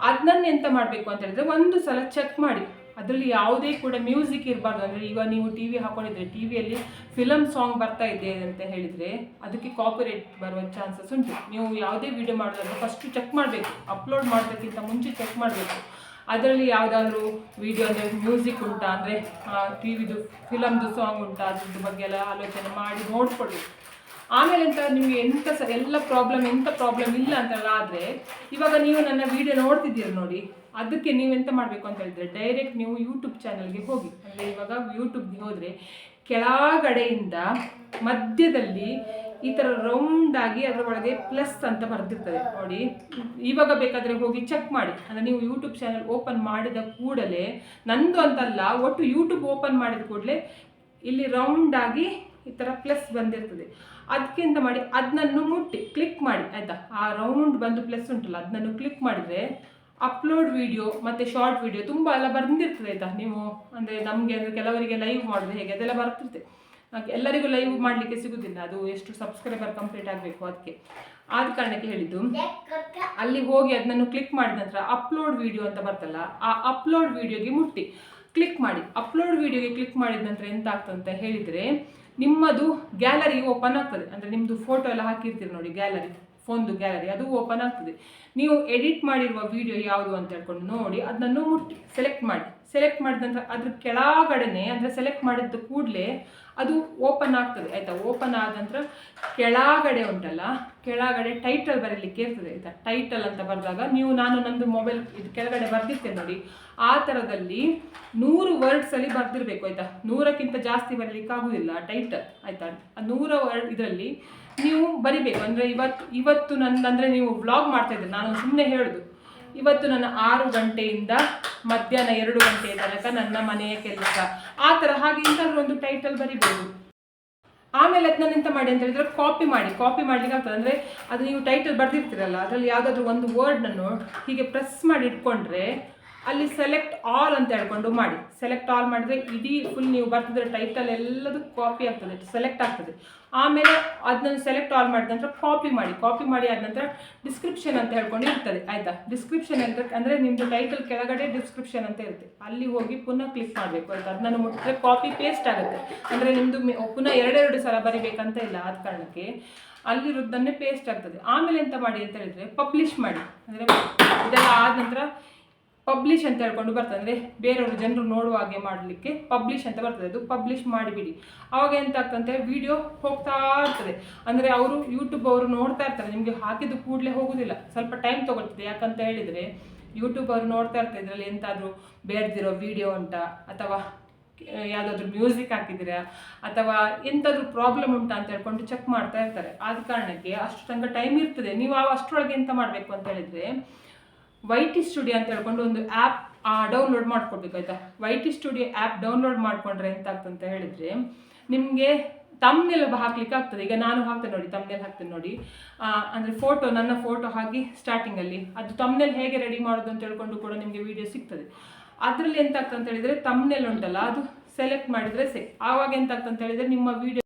ಅದನ್ನ ಎಂತ ಮಾಡಬೇಕು ಅಂತ ಹೇಳಿದ್ರೆ, ಒಂದು ಸಲ ಚೆಕ್ ಮಾಡಿ. ಅದರಲ್ಲಿ ಯಾವುದೇ ಕೂಡ ಮ್ಯೂಸಿಕ್ ಇರಬಾರ್ದು. ಅಂದರೆ ಈಗ ನೀವು ಟಿ ವಿ ಹಾಕೊಂಡಿದ್ರೆ ಟಿ ವಿಯಲ್ಲಿ ಫಿಲಮ್ ಸಾಂಗ್ ಬರ್ತಾ ಇದೆ ಅಂತ ಹೇಳಿದರೆ, ಅದಕ್ಕೆ ಕಾಪಿರೇಟ್ ಬರುವ ಚಾನ್ಸಸ್ ಉಂಟು. ನೀವು ಯಾವುದೇ ವಿಡಿಯೋ ಮಾಡೋದಾದ್ರೆ ಫಸ್ಟ್ ಚೆಕ್ ಮಾಡಬೇಕು. ಅಪ್ಲೋಡ್ ಮಾಡೋದಕ್ಕಿಂತ ಮುಂಚೆ ಚೆಕ್ ಮಾಡಬೇಕು. ಅದರಲ್ಲಿ ಯಾವುದಾದ್ರೂ ವಿಡಿಯೋ ಅಂದರೆ ಮ್ಯೂಸಿಕ್ ಉಂಟಾ? ಅಂದರೆ ಟಿ ವಿದು ಫಿಲಮ್ದು ಸಾಂಗ್ ಉಂಟಾ? ಅದ್ರದ್ದು ಬಗ್ಗೆ ಎಲ್ಲ ಆಲೋಚನೆ ಮಾಡಿ ನೋಡ್ಕೊಳ್ಳಿ. ಆಮೇಲೆ ಅಂತ ನಿಮಗೆ ಎಂಥ ಸ, ಎಲ್ಲ ಪ್ರಾಬ್ಲಮ್ ಎಂಥ ಪ್ರಾಬ್ಲಮ್ ಇಲ್ಲ ಅಂತೆಲ್ಲ, ಆದರೆ ಇವಾಗ ನೀವು ನನ್ನ ವಿಡಿಯೋ ನೋಡ್ತಿದ್ದೀರಿ ನೋಡಿ, ಅದಕ್ಕೆ ನೀವು ಎಂತ ಮಾಡಬೇಕು ಅಂತ ಹೇಳಿದ್ರೆ ಡೈರೆಕ್ಟ್ ನೀವು ಯೂಟ್ಯೂಬ್ ಚಾನಲ್ಗೆ ಹೋಗಿ. ಅಂದರೆ ಇವಾಗ ಯೂಟ್ಯೂಬ್ಗೆ ಹೋದರೆ ಕೆಳಗಡೆಯಿಂದ ಮಧ್ಯದಲ್ಲಿ ಈ ಥರ ರೌಂಡ್ ಆಗಿ ಅದರ ಒಳಗೆ ಪ್ಲಸ್ ಅಂತ ಬರ್ತಿರ್ತದೆ ನೋಡಿ. ಇವಾಗ ಬೇಕಾದರೆ ಹೋಗಿ ಚೆಕ್ ಮಾಡಿ. ಅಂದರೆ ನೀವು ಯೂಟ್ಯೂಬ್ ಚಾನಲ್ ಓಪನ್ ಮಾಡಿದ ಕೂಡಲೇ, ನಂದು ಅಂತಲ್ಲ, ಒಟ್ಟು ಯೂಟ್ಯೂಬ್ ಓಪನ್ ಮಾಡಿದ ಕೂಡಲೇ ಇಲ್ಲಿ ರೌಂಡ್ ಆಗಿ ಈ ಥರ ಪ್ಲಸ್ ಬಂದಿರ್ತದೆ. ಅದಕ್ಕಿಂತ ಮಾಡಿ ಅದನ್ನು ಮುಟ್ಟಿ ಕ್ಲಿಕ್ ಮಾಡಿ, ಆಯಿತಾ? ಆ ರೌಂಡ್ ಬಂದು ಪ್ಲಸ್ ಉಂಟಲ್ಲ ಅದನ್ನು ಕ್ಲಿಕ್ ಮಾಡಿದರೆ ಅಪ್ಲೋಡ್ ವಿಡಿಯೋ ಮತ್ತು ಶಾರ್ಟ್ ವಿಡಿಯೋ ತುಂಬ ಎಲ್ಲ ಬಂದಿರ್ತದೆ, ಆಯಿತಾ? ನೀವು, ಅಂದರೆ ನಮಗೆ ಅಂದರೆ ಕೆಲವರಿಗೆ ಲೈವ್ ಮಾಡೋದು ಹೇಗೆ ಅದೆಲ್ಲ ಬರ್ತಿರ್ತದೆ ಎಲ್ಲರಿಗೂ ಲೈವ್ ಮಾಡಲಿಕ್ಕೆ ಸಿಗುದಿಲ್ಲ. ಅದು ಎಷ್ಟು ಸಬ್ಸ್ಕ್ರೈಬರ್ ಕಂಪ್ಲೀಟ್ ಆಗಬೇಕು ಅದಕ್ಕೆ ಆದ ಕಾರಣಕ್ಕೆ ಹೇಳಿದ್ದು, ಅಲ್ಲಿ ಹೋಗಿ ಅದನ್ನು ಕ್ಲಿಕ್ ಮಾಡಿದ ನಂತರ ಅಪ್ಲೋಡ್ ವಿಡಿಯೋ ಅಂತ ಬರ್ತಲ್ಲ, ಆ ಅಪ್ಲೋಡ್ ವಿಡಿಯೋಗೆ ಮುಟ್ಟಿ. ಕ್ಲಿಕ್ ಮಾಡಿ. ಅಪ್ಲೋಡ್ ವಿಡಿಯೋಗೆ ಕ್ಲಿಕ್ ಮಾಡಿದ ನಂತರ ಎಂತ ಆಗ್ತದೆ ಅಂತ ಹೇಳಿದರೆ, ನಿಮ್ಮದು ಗ್ಯಾಲರಿ ಓಪನ್ ಆಗ್ತದೆ. ಅಂದರೆ ನಿಮ್ಮದು ಫೋಟೋ ಎಲ್ಲ ಹಾಕಿರ್ತೀರಿ ನೋಡಿ ಗ್ಯಾಲರಿ ಫೋನ್ದು ಗ್ಯಾಲರಿ ಅದು ಓಪನ್ ಆಗ್ತದೆ. ನೀವು ಎಡಿಟ್ ಮಾಡಿರುವ ವಿಡಿಯೋ ಯಾವುದು ಅಂತ ಹೇಳ್ಕೊಂಡು ನೋಡಿ ಅದನ್ನು ಮುಟ್ಟಿ. ಸೆಲೆಕ್ಟ್ ಮಾಡಿ. ಸೆಲೆಕ್ಟ್ ಮಾಡಿದ ನಂತರ ಅದ್ರ ಕೆಳಗಡೆನೆ, ಅಂದರೆ ಸೆಲೆಕ್ಟ್ ಮಾಡಿದ ಕೂಡಲೇ ಅದು ಓಪನ್ ಆಗ್ತದೆ, ಆಯಿತಾ? ಓಪನ್ ಆದ ನಂತರ ಕೆಳಗಡೆ ಉಂಟಲ್ಲ, ಕೆಳಗಡೆ ಟೈಟಲ್ ಬರೀಲಿಕ್ಕೆ ಇರ್ತದೆ, ಆಯಿತಾ? ಟೈಟಲ್ ಅಂತ ಬರೆದಾಗ ನೀವು, ನಾನು ನಂದು ಮೊಬೈಲ್ ಇದು ಕೆಳಗಡೆ ಬರೆದಿರ್ತೇನೆ ನೋಡಿ. ಆ ಥರದಲ್ಲಿ ನೂರು ವರ್ಡ್ಸಲ್ಲಿ ಬರೆದಿರಬೇಕು, ಆಯಿತಾ? ನೂರಕ್ಕಿಂತ ಜಾಸ್ತಿ ಬರೀಲಿಕ್ಕೆ ಆಗುವುದಿಲ್ಲ ಟೈಟಲ್ ಆಯಿತಾ? ನೂರ ವರ್ಡ್ ಇದರಲ್ಲಿ ನೀವು ಬರಿಬೇಕು. ಅಂದರೆ ಇವತ್ತು ಇವತ್ತು ನನ್ನ ಅಂದರೆ ನೀವು ವ್ಲಾಗ್ ಮಾಡ್ತಾ ಇದ್ದೀರಿ ನಾನು ಸುಮ್ಮನೆ ಹೇಳೋದು. ಇವತ್ತು ನನ್ನ ಆರು ಗಂಟೆಯಿಂದ ಮಧ್ಯಾಹ್ನ ಎರಡು ಗಂಟೆಯ ತನಕ ನನ್ನ ಮನೆಯ ಕೆಲಸ. ಆ ಥರ ಹಾಗೆ ಇಂಥದ್ದು ಒಂದು ಟೈಟಲ್ ಬರಿಬೋದು. ಆಮೇಲೆ ಅದನ್ನ ಎಂತ ಮಾಡಿ ಅಂತ ಹೇಳಿದ್ರೆ ಕಾಪಿ ಮಾಡಿ. ಕಾಪಿ ಮಾಡ್ಲಿಕ್ಕೆ ಆಗ್ತದೆ. ಅಂದರೆ ಅದು ನೀವು ಟೈಟಲ್ ಬರೆದಿರ್ತೀರಲ್ಲ, ಅದರಲ್ಲಿ ಯಾವುದಾದ್ರೂ ಒಂದು ವರ್ಡ್ನನ್ನು ಹೀಗೆ ಪ್ರೆಸ್ ಮಾಡಿ ಇಟ್ಕೊಂಡ್ರೆ ಅಲ್ಲಿ ಸೆಲೆಕ್ಟ್ ಆಲ್ ಅಂತ ಹೇಳ್ಕೊಂಡು ಮಾಡಿ. ಸೆಲೆಕ್ಟ್ ಆಲ್ ಮಾಡಿದ್ರೆ ಇಡೀ ಫುಲ್ ನೀವು ಬರ್ತಿದ್ರೆ ಟೈಟಲ್ ಎಲ್ಲದೂ ಕಾಪಿ ಆಗ್ತದೆ ಸೆಲೆಕ್ಟ್ ಆಗ್ತದೆ. ಆಮೇಲೆ ಅದನ್ನ ಸೆಲೆಕ್ಟ್ ಆಲ್ ಮಾಡಿದ ನಂತರ ಕಾಪಿ ಮಾಡಿ. ಕಾಪಿ ಮಾಡಿ ಆದ ನಂತರ ಡಿಸ್ಕ್ರಿಪ್ಷನ್ ಅಂತ ಹೇಳ್ಕೊಂಡು ಇರ್ತದೆ, ಆಯ್ತಾ? ಡಿಸ್ಕ್ರಿಪ್ಷನ್ ಅಂತ ಅಂದರೆ ನಿಮ್ಮದು ಟೈಟಲ್ ಕೆಳಗಡೆ ಡಿಸ್ಕ್ರಿಪ್ಷನ್ ಅಂತ ಇರುತ್ತೆ. ಅಲ್ಲಿ ಹೋಗಿ ಪುನಃ ಕ್ಲಿಕ್ ಮಾಡಬೇಕು ಆಯ್ತಾ ಅದನ್ನ ಮುಟ್ಟಿದ್ರೆ ಕಾಪಿ ಪೇಸ್ಟ್ ಆಗುತ್ತೆ. ಅಂದರೆ ನಿಮ್ಮದು ಪುನಃ ಎರಡೆರಡು ಸಲ ಬರಿಬೇಕಂತ ಇಲ್ಲ. ಆದ ಕಾರಣಕ್ಕೆ ಅಲ್ಲಿರೋದನ್ನೇ ಪೇಸ್ಟ್ ಆಗ್ತದೆ. ಆಮೇಲೆ ಎಂತ ಮಾಡಿ ಅಂತ ಹೇಳಿದ್ರೆ ಪಬ್ಲಿಷ್ ಮಾಡಿ. ಅಂದರೆ ಇದೆಲ್ಲ ಆದ ನಂತರ ಪಬ್ಲಿಷ್ ಅಂತ ಹೇಳ್ಕೊಂಡು ಬರ್ತದೆ. ಅಂದರೆ ಬೇರೆಯವರು ಜನರು ನೋಡುವ ಹಾಗೆ ಮಾಡಲಿಕ್ಕೆ ಪಬ್ಲಿಷ್ ಅಂತ ಬರ್ತದೆ. ಅದು ಪಬ್ಲಿಷ್ ಮಾಡಿಬಿಡಿ. ಅವಾಗ ಎಂತ ಆಗ್ತಂತೆ ವಿಡಿಯೋ ಹೋಗ್ತಾ ಇರ್ತದೆ. ಅಂದರೆ ಅವರು ಯೂಟ್ಯೂಬ್ ಅವರು ನೋಡ್ತಾ ಇರ್ತಾರೆ. ನಿಮಗೆ ಹಾಕಿದ್ದು ಕೂಡಲೇ ಹೋಗೋದಿಲ್ಲ. ಸ್ವಲ್ಪ ಟೈಮ್ ತೊಗೊಳ್ತದೆ. ಯಾಕಂತ ಹೇಳಿದರೆ ಯೂಟ್ಯೂಬ್ ಅವರು ನೋಡ್ತಾ ಇರ್ತಾರೆ ಇದರಲ್ಲಿ ಎಂತಾದರೂ ಬೇರೆದಿರೋ ವಿಡಿಯೋ ಉಂಟಾ? ಅಥವಾ ಯಾವುದಾದ್ರೂ ಮ್ಯೂಸಿಕ್ ಹಾಕಿದ್ದೀರಾ? ಅಥವಾ ಎಂತಾದ್ರೂ ಪ್ರಾಬ್ಲಮ್ ಉಂಟಾ ಅಂತ ಹೇಳ್ಕೊಂಡು ಚೆಕ್ ಮಾಡ್ತಾ ಇರ್ತಾರೆ. ಆದ ಕಾರಣಕ್ಕೆ ಅಷ್ಟು ತನಕ ಟೈಮ್ ಇರ್ತದೆ. ನೀವು ಅಷ್ಟರೊಳಗೆ ಎಂತ ಮಾಡಬೇಕು ಅಂತ ಹೇಳಿದರೆ ವೈ ಟಿ ಸ್ಟುಡಿಯೋ ಅಂತ ಹೇಳ್ಕೊಂಡು ಒಂದು ಆ್ಯಪ್ ಡೌನ್ಲೋಡ್ ಮಾಡ್ಕೊಡ್ಬೇಕು, ಆಯಿತಾ? Y T studio app download ಮಾಡ್ಕೊಂಡ್ರೆ ಅಂತ ಹೇಳಿದರೆ, ನಿಮಗೆ ತಮ್ನೆಲ್ ಹಾಕ್ಲಿಕ್ಕೆ ಆಗ್ತದೆ. ಈಗ ನಾನು ಹಾಕ್ತೇನೆ ನೋಡಿ ತಮ್ನೆಲ್ ಹಾಕ್ತೇನೆ ನೋಡಿ. ಅಂದರೆ ಫೋಟೋ ನನ್ನ ಫೋಟೋ ಹಾಕಿ ಸ್ಟಾರ್ಟಿಂಗಲ್ಲಿ ಅದು ತಮ್ನೆಲ್ ಹೇಗೆ ರೆಡಿ ಮಾಡೋದು ಅಂತ ಹೇಳ್ಕೊಂಡು ಕೂಡ ನಿಮಗೆ ವಿಡಿಯೋ ಸಿಗ್ತದೆ. ಅದರಲ್ಲಿ ಎಂತ ಆಗ್ತದೆ ಅಂತ ಹೇಳಿದರೆ ತಮ್ನೆಲ್ ಉಂಟಲ್ಲ, ಅದು ಸೆಲೆಕ್ಟ್ ಮಾಡಿದರೆ ಸೇ ಆವಾಗ ಎಂತ ಆಗ್ತದೆ ಅಂತ ಹೇಳಿದರೆ ನಿಮ್ಮ ವಿಡಿಯೋ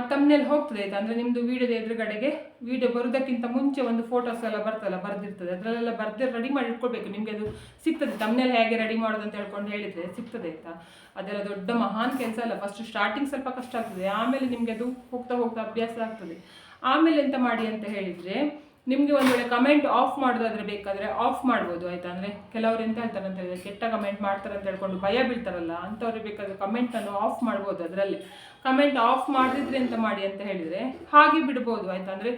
ತಮ್ಮನೇಲಿ ಹೋಗ್ತದೆ ಆಯ್ತಾ? ಅಂದರೆ ನಿಮ್ಮದು ವೀಡಿಯೋದ ಎದುರುಗಡೆಗೆ ವೀಡಿಯೋ ಬರೋದಕ್ಕಿಂತ ಮುಂಚೆ ಒಂದು ಫೋಟೋಸ್ ಎಲ್ಲ ಬರ್ತಲ್ಲ ಬರ್ದಿರ್ತದೆ. ಅದರಲ್ಲೆಲ್ಲ ಬರ್ದು ರೆಡಿ ಮಾಡಿ ಇಟ್ಕೊಳ್ಬೇಕು. ನಿಮಗೆ ಅದು ಸಿಗ್ತದೆ. ತಮ್ಮನೇಲಿ ಹೇಗೆ ರೆಡಿ ಮಾಡೋದು ಅಂತ ಹೇಳ್ಕೊಂಡು ಹೇಳಿದರೆ ಸಿಗ್ತದೆ ಆಯ್ತಾ? ಅದೆಲ್ಲ ದೊಡ್ಡ ಮಹಾನ್ ಕೆಲಸ ಅಲ್ಲ. ಫಸ್ಟ್ ಸ್ಟಾರ್ಟಿಂಗ್ ಸ್ವಲ್ಪ ಕಷ್ಟ ಆಗ್ತದೆ. ಆಮೇಲೆ ನಿಮಗೆ ಅದು ಹೋಗ್ತಾ ಹೋಗ್ತಾ ಅಭ್ಯಾಸ ಆಗ್ತದೆ. ಆಮೇಲೆ ಎಂತ ಮಾಡಿ ಅಂತ ಹೇಳಿದರೆ ನಿಮಗೆ ಒಂದು ವೇಳೆ ಕಮೆಂಟ್ ಆಫ್ ಮಾಡೋದಾದ್ರೆ ಬೇಕಾದರೆ ಆಫ್ ಮಾಡ್ಬೋದು, ಆಯ್ತಾ? ಅಂದರೆ ಕೆಲವರು ಎಂತ ಹೇಳ್ತಾರೆ ಅಂತ ಹೇಳಿದ್ರೆ, ಕೆಟ್ಟ ಕಮೆಂಟ್ ಮಾಡ್ತಾರೆ ಅಂತ ಹೇಳ್ಕೊಂಡು ಭಯ ಬೀಳ್ತಾರಲ್ಲ, ಅಂಥವ್ರಿಗೆ ಬೇಕಾದರೆ ಕಮೆಂಟನ್ನು ಆಫ್ ಮಾಡ್ಬೋದು ಅದರಲ್ಲಿ. ಕಮೆಂಟ್ ಆಫ್ ಮಾಡಿದ್ರೆ ಎಂತ ಮಾಡಿ ಅಂತ ಹೇಳಿದರೆ ಹಾಗೆ ಬಿಡ್ಬೋದು, ಆಯ್ತಾ? ಅಂದರೆ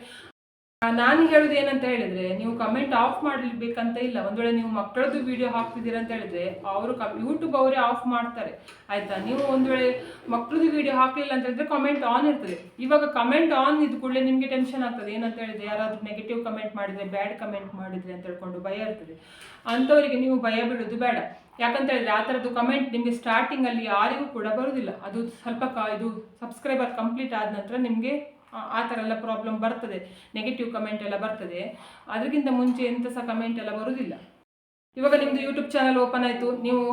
ನಾನು ಹೇಳೋದು ಏನಂತ ಹೇಳಿದ್ರೆ, ನೀವು ಕಮೆಂಟ್ ಆಫ್ ಮಾಡಬೇಕಂತ ಇಲ್ಲ. ಒಂದ್ ವೇಳೆ ನೀವು ಮಕ್ಕಳದ್ದು ವಿಡಿಯೋ ಹಾಕ್ತಿದ್ದೀರಾ ಅಂತ ಹೇಳಿದ್ರೆ, ಅವರು ಯೂಟ್ಯೂಬ್ ಅವರೇ ಆಫ್ ಮಾಡ್ತಾರೆ. ಆಯ್ತಾ? ನೀವು ಒಂದ್ ವೇಳೆ ಮಕ್ಕಳದ್ದು ವಿಡಿಯೋ ಹಾಕ್ಲಿಲ್ಲ ಅಂತ ಹೇಳಿದ್ರೆ ಕಮೆಂಟ್ ಆನ್ ಇರ್ತದೆ. ಇವಾಗ ಕಮೆಂಟ್ ಆನ್ ಇದ್ ಕೂಡಲೇ ನಿಮಗೆ ಟೆನ್ಷನ್ ಆಗ್ತದೆ. ಏನಂತ ಹೇಳಿದ್ರೆ, ಯಾರಾದ್ರೂ ನೆಗೆಟಿವ್ ಕಮೆಂಟ್ ಮಾಡಿದ್ರೆ ಬ್ಯಾಡ್ ಕಮೆಂಟ್ ಮಾಡಿದ್ರೆ ಅಂತ ಹೇಳ್ಕೊಂಡು ಭಯ ಇರ್ತದೆ. ಅಂಥವರಿಗೆ ನೀವು ಭಯ ಬಿಡೋದು ಬೇಡ. ಯಾಕಂತ ಹೇಳಿದ್ರೆ, ಆ ಥರದ್ದು ಕಮೆಂಟ್ ನಿಮಗೆ ಸ್ಟಾರ್ಟಿಂಗ್ ಅಲ್ಲಿ ಯಾರಿಗೂ ಕೂಡ ಬರೋದಿಲ್ಲ. ಅದು ಸ್ವಲ್ಪ ಕ, ಇದು ಸಬ್ಸ್ಕ್ರೈಬರ್ ಕಂಪ್ಲೀಟ್ ಆದ ನಂತರ ನಿಮಗೆ ಆ- ಥರ ಎಲ್ಲ ಪ್ರಾಬ್ಲಮ್ ಬರ್ತದೆ. ನೆಗೆಟಿವ್ ಕಮೆಂಟ್ ಎಲ್ಲ ಬರ್ತದೆ. ಅದಕ್ಕಿಂತ ಮುಂಚೆ ಎಂಥ ಸಹ ಕಮೆಂಟ್ ಎಲ್ಲ ಬರುವುದಿಲ್ಲ ಇವಾಗ ನಿಮ್ಮದು ಯೂಟ್ಯೂಬ್ ಚಾನಲ್ ಓಪನ್ ಆಯಿತು. ನೀವು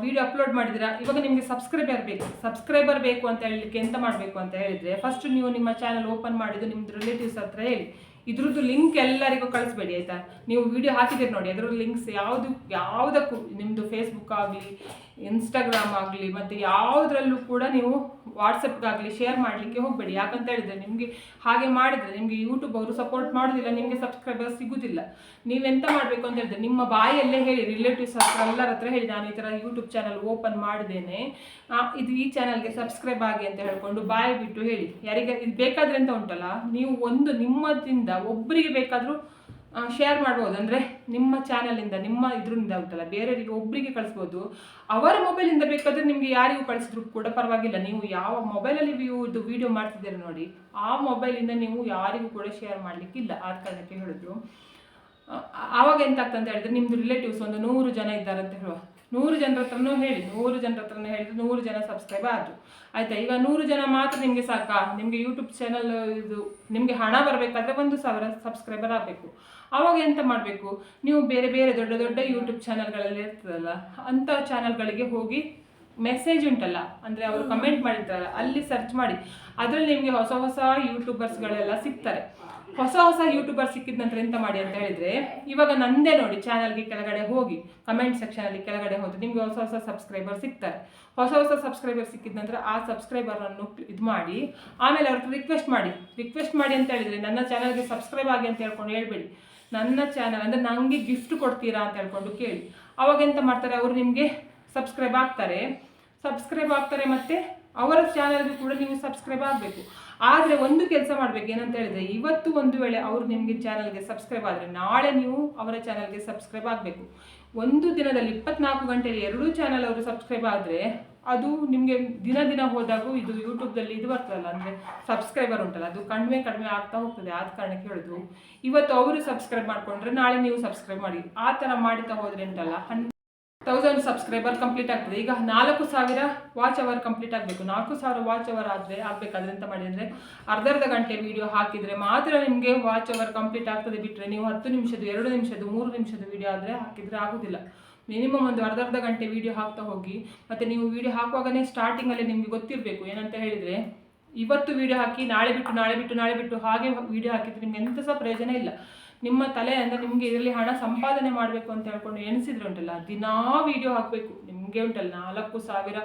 ವಿಡಿಯೋ ಅಪ್ಲೋಡ್ ಮಾಡಿದಿರಾ ಇವಾಗ ನಿಮಗೆ ಸಬ್ಸ್ಕ್ರೈಬರ್ ಬೇಕು. ಸಬ್ಸ್ಕ್ರೈಬರ್ ಬೇಕು ಅಂತ ಹೇಳಲಿಕ್ಕೆ ಎಂತ ಮಾಡಬೇಕು ಅಂತ ಹೇಳಿದರೆ ಫಸ್ಟ್ ನೀವು ನಿಮ್ಮ ಚಾನಲ್ ಓಪನ್ ಮಾಡಿದ್ದು ನಿಮ್ಮದು ರಿಲೇಟಿವ್ಸ್ ಹತ್ರ ಹೇಳಿ. ಇದ್ರದ್ದು ಲಿಂಕ್ ಎಲ್ಲರಿಗೂ ಕಳಿಸ್ಬೇಡಿ, ಆಯಿತಾ? ನೀವು ವಿಡಿಯೋ ಹಾಕಿದ್ದೀರಿ ನೋಡಿ. ಅದರ ಲಿಂಕ್ಸ್ ಯಾವುದು ಯಾವುದಕ್ಕೂ ನಿಮ್ಮದು ಫೇಸ್ಬುಕ್ ಆಗಲಿ ಇನ್ಸ್ಟಾಗ್ರಾಮ್ ಆಗಲಿ ಮತ್ತು ಯಾವುದರಲ್ಲೂ ಕೂಡ ನೀವು ವಾಟ್ಸಪ್ಗಾಗಲಿ ಶೇರ್ ಮಾಡಲಿಕ್ಕೆ ಹೋಗಬೇಡಿ. ಯಾಕಂತ ಹೇಳಿದರೆ ನಿಮಗೆ ಹಾಗೆ ಮಾಡಿದರೆ ನಿಮಗೆ ಯೂಟ್ಯೂಬ್ ಅವರು ಸಪೋರ್ಟ್ ಮಾಡೋದಿಲ್ಲ, ನಿಮಗೆ ಸಬ್ಸ್ಕ್ರೈಬರ್ ಸಿಗೋದಿಲ್ಲ. ನೀವೆಂತ ಮಾಡಬೇಕು ಅಂತ ಹೇಳಿದ್ರೆ ನಿಮ್ಮ ಬಾಯಲ್ಲೇ ಹೇಳಿ ರಿಲೇಟಿವ್ಸ್ ಹತ್ರ, ಎಲ್ಲರ ಹತ್ರ ಹೇಳಿ ನಾನು ಈ ಥರ ಯೂಟ್ಯೂಬ್ ಚಾನಲ್ ಓಪನ್ ಮಾಡಿದ್ದೇನೆ ಇದು ಈ ಚಾನಲ್ಗೆ ಸಬ್ಸ್ಕ್ರೈಬ್ ಆಗಿ ಅಂತ ಹೇಳ್ಕೊಂಡು ಬಾಯಿ ಬಿಟ್ಟು ಹೇಳಿ. ಯಾರಿಗೆ ಇದು ಬೇಕಾದ್ರೆ ಅಂತ ಉಂಟಲ್ಲ, ನೀವು ಒಂದು ನಿಮ್ಮದಿಂದ ಒಬ್ಬರಿಗೆ ಬೇಕಾದರೂ ಶೇರ್ ಮಾಡ್ಬೋದು. ಅಂದರೆ ನಿಮ್ಮ ಚಾನಲಿಂದ ನಿಮ್ಮ ಇದರಿಂದ ಉಂಟಲ್ಲ, ಬೇರೆಯವರಿಗೆ ಒಬ್ಬರಿಗೆ ಕಳಿಸ್ಬೋದು. ಅವರ ಮೊಬೈಲಿಂದ ಬೇಕಾದರೆ ನಿಮಗೆ ಯಾರಿಗೂ ಕಳಿಸಿದ್ರು ಕೂಡ ಪರವಾಗಿಲ್ಲ. ನೀವು ಯಾವ ಮೊಬೈಲಲ್ಲಿ ವ್ಯೂ ಇದು ವಿಡಿಯೋ ಮಾಡ್ತಿದ್ದೀರ ನೋಡಿ, ಆ ಮೊಬೈಲಿಂದ ನೀವು ಯಾರಿಗೂ ಕೂಡ ಶೇರ್ ಮಾಡಲಿಕ್ಕಿಲ್ಲ. ಆ ಕಾರಣಕ್ಕೆ ಹೇಳಿದ್ರು. ಆವಾಗ ಎಂತಾಗ್ತದೆ ಅಂತ ಹೇಳಿದ್ರೆ, ನಿಮ್ದು ರಿಲೇಟಿವ್ಸ್ ಒಂದು ನೂರು ಜನ ಇದ್ದಾರೆ ಅಂತ ಹೇಳುವ. ನೂರು ಜನರ ಹತ್ರನೂ ಹೇಳಿ, ನೂರು ಜನರ ಹತ್ರನೂ ಹೇಳಿದ್ರೆ ನೂರು ಜನ ಸಬ್ಸ್ಕ್ರೈಬ್ ಆದ್ರು. ಆಯ್ತಾ? ಈಗ ನೂರು ಜನ ಮಾತ್ರ ನಿಮಗೆ ಸಾಕಾ? ನಿಮಗೆ ಯೂಟ್ಯೂಬ್ ಚಾನಲ್ ಇದು, ನಿಮಗೆ ಹಣ ಬರಬೇಕಾದ್ರೆ ಒಂದು ಸಾವಿರ ಸಬ್ಸ್ಕ್ರೈಬರ್ ಆಗಬೇಕು. ಆವಾಗ ಎಂತ ಮಾಡಬೇಕು? ನೀವು ಬೇರೆ ಬೇರೆ ದೊಡ್ಡ ದೊಡ್ಡ ಯೂಟ್ಯೂಬ್ ಚಾನಲ್ಗಳಲ್ಲಿ ಇರ್ತದಲ್ಲ ಅಂಥ ಚಾನಲ್ಗಳಿಗೆ ಹೋಗಿ ಮೆಸೇಜ್ ಉಂಟಲ್ಲ ಅಂದರೆ ಅವರು ಕಮೆಂಟ್ ಮಾಡಿರ್ತಾರಲ್ಲ ಅಲ್ಲಿ ಸರ್ಚ್ ಮಾಡಿ. ಅದರಲ್ಲಿ ನಿಮಗೆ ಹೊಸ ಹೊಸ ಯೂಟ್ಯೂಬರ್ಸ್ಗಳೆಲ್ಲ ಸಿಗ್ತಾರೆ. ಹೊಸ ಹೊಸ ಯೂಟ್ಯೂಬರ್ ಸಿಕ್ಕಿದ ನಂತರ ಎಂತ ಮಾಡಿ ಅಂತ ಹೇಳಿದ್ರೆ ಇವಾಗ ನಂದೇ ನೋಡಿ ಚಾನಲ್ಗೆ ಕೆಳಗಡೆ ಹೋಗಿ ಕಮೆಂಟ್ ಸೆಕ್ಷನಲ್ಲಿ ಕೆಳಗಡೆ ಹೋದರೆ ನಿಮಗೆ ಹೊಸ ಹೊಸ ಸಬ್ಸ್ಕ್ರೈಬರ್ ಸಿಗ್ತಾರೆ. ಹೊಸ ಹೊಸ ಸಬ್ಸ್ಕ್ರೈಬರ್ ಸಿಕ್ಕಿದ ನಂತರ ಆ ಸಬ್ಸ್ಕ್ರೈಬರನ್ನು ಇದು ಮಾಡಿ ಆಮೇಲೆ ಅವ್ರಿಗೆ ರಿಕ್ವೆಸ್ಟ್ ಮಾಡಿ. ರಿಕ್ವೆಸ್ಟ್ ಮಾಡಿ ಅಂತ ಹೇಳಿದ್ರೆ ನನ್ನ ಚಾನಲ್ಗೆ ಸಬ್ಸ್ಕ್ರೈಬ್ ಆಗಿ ಅಂತ ಹೇಳ್ಕೊಂಡು ಹೇಳ್ಬೇಡಿ. ನನ್ನ ಚಾನಲ್ ಅಂದರೆ ನನಗೆ ಗಿಫ್ಟ್ ಕೊಡ್ತೀರಾ ಅಂತ ಹೇಳ್ಕೊಂಡು ಕೇಳಿ. ಅವಾಗ ಎಂತ ಮಾಡ್ತಾರೆ? ಅವರು ನಿಮಗೆ ಸಬ್ಸ್ಕ್ರೈಬ್ ಆಗ್ತಾರೆ. ಸಬ್ಸ್ಕ್ರೈಬ್ ಆಗ್ತಾರೆ ಮತ್ತು ಅವರ ಚಾನಲ್ಗೂ ಕೂಡ ನೀವು ಸಬ್ಸ್ಕ್ರೈಬ್ ಆಗಬೇಕು. ಆದರೆ ಒಂದು ಕೆಲಸ ಮಾಡಬೇಕು, ಏನಂತ ಹೇಳಿದ್ರೆ ಇವತ್ತು ಒಂದು ವೇಳೆ ಅವರು ನಿಮಗೆ ಚಾನಲ್ಗೆ ಸಬ್ಸ್ಕ್ರೈಬ್ ಆದರೆ ನಾಳೆ ನೀವು ಅವರ ಚಾನಲ್ಗೆ ಸಬ್ಸ್ಕ್ರೈಬ್ ಆಗಬೇಕು. ಒಂದು ದಿನದಲ್ಲಿ ಇಪ್ಪತ್ನಾಲ್ಕು ಗಂಟೆಯಲ್ಲಿ ಎರಡೂ ಚಾನಲ್ ಅವರು ಸಬ್ಸ್ಕ್ರೈಬ್ ಆದರೆ ಅದು ನಿಮಗೆ ದಿನ ದಿನ ಹೋದಾಗೂ ಇದು ಯೂಟ್ಯೂಬ್ದಲ್ಲಿ ಇದು ಬರ್ತದಲ್ಲ, ಅಂದರೆ ಸಬ್ಸ್ಕ್ರೈಬರ್ ಉಂಟಲ್ಲ, ಅದು ಕಡಿಮೆ ಕಡಿಮೆ ಆಗ್ತಾ ಹೋಗ್ತದೆ, ಆದ ಕಾರಣಕ್ಕೆ ಹೇಳೋದು. ಇವತ್ತು ಅವರು ಸಬ್ಸ್ಕ್ರೈಬ್ ಮಾಡಿಕೊಂಡ್ರೆ ನಾಳೆ ನೀವು ಸಬ್ಸ್ಕ್ರೈಬ್ ಮಾಡಿ. ಆ ಥರ ಮಾಡಿತಾ ಹೋದ್ರೆ ಉಂಟಲ್ಲ, ಹನ್ ತೌಸಂಡ್ ಸಬ್ಸ್ಕ್ರೈಬರ್ ಕಂಪ್ಲೀಟ್ ಆಗ್ತದೆ. ಈಗ ನಾಲ್ಕು ಸಾವಿರ ವಾಚ್ ಅವರ್ ಕಂಪ್ಲೀಟ್ ಆಗಬೇಕು. ನಾಲ್ಕು ಸಾವಿರ ವಾಚ್ ಅವರ್ ಆದರೆ ಆಗಬೇಕಾದ್ರೆ ಎಂತ ಮಾಡಿ ಅಂದರೆ ಅರ್ಧ ಅರ್ಧ ಗಂಟೆ ವಿಡಿಯೋ ಹಾಕಿದರೆ ಮಾತ್ರ ನಿಮಗೆ ವಾಚ್ ಅವರ್ ಕಂಪ್ಲೀಟ್ ಆಗ್ತದೆ ಬಿಟ್ಟರೆ ನೀವು ಹತ್ತು ನಿಮಿಷದ್ದು, ಎರಡು ನಿಮಿಷದ್ದು, ಮೂರು ನಿಮಿಷದ ವಿಡಿಯೋ ಆದರೆ ಹಾಕಿದರೆ ಆಗೋದಿಲ್ಲ. ಮಿನಿಮಮ್ ಒಂದು ಅರ್ಧ ಅರ್ಧ ಗಂಟೆ ವಿಡಿಯೋ ಹಾಕ್ತಾ ಹೋಗಿ, ಮತ್ತು ನೀವು ವಿಡಿಯೋ ಹಾಕುವಾಗಲೇ ಸ್ಟಾರ್ಟಿಂಗಲ್ಲಿ ನಿಮಗೆ ಗೊತ್ತಿರಬೇಕು. ಏನಂತ ಹೇಳಿದರೆ, ಇವತ್ತು ವಿಡಿಯೋ ಹಾಕಿ, ನಾಳೆ ಬಿಟ್ಟು ನಾಳೆ ಬಿಟ್ಟು ನಾಳೆ ಬಿಟ್ಟು ಹಾಗೆ ವಿಡಿಯೋ ಹಾಕಿದ್ರೆ ನಿಮ್ಗೆ ಎಂತ ಸಹ ಪ್ರಯೋಜನ ಇಲ್ಲ. ನಿಮ್ಮ ತಲೆ ಅಂದರೆ ನಿಮಗೆ ಇದರಲ್ಲಿ ಹಣ ಸಂಪಾದನೆ ಮಾಡಬೇಕು ಅಂತ ಹೇಳ್ಕೊಂಡು ಎಣಿಸಿದ್ರೆ ಉಂಟಲ್ಲ? ದಿನಾ ವಿಡಿಯೋ ಹಾಕಬೇಕು. ನಿಮಗೆ ಉಂಟಲ್ಲ? ನಾಲ್ಕು ಸಾವಿರ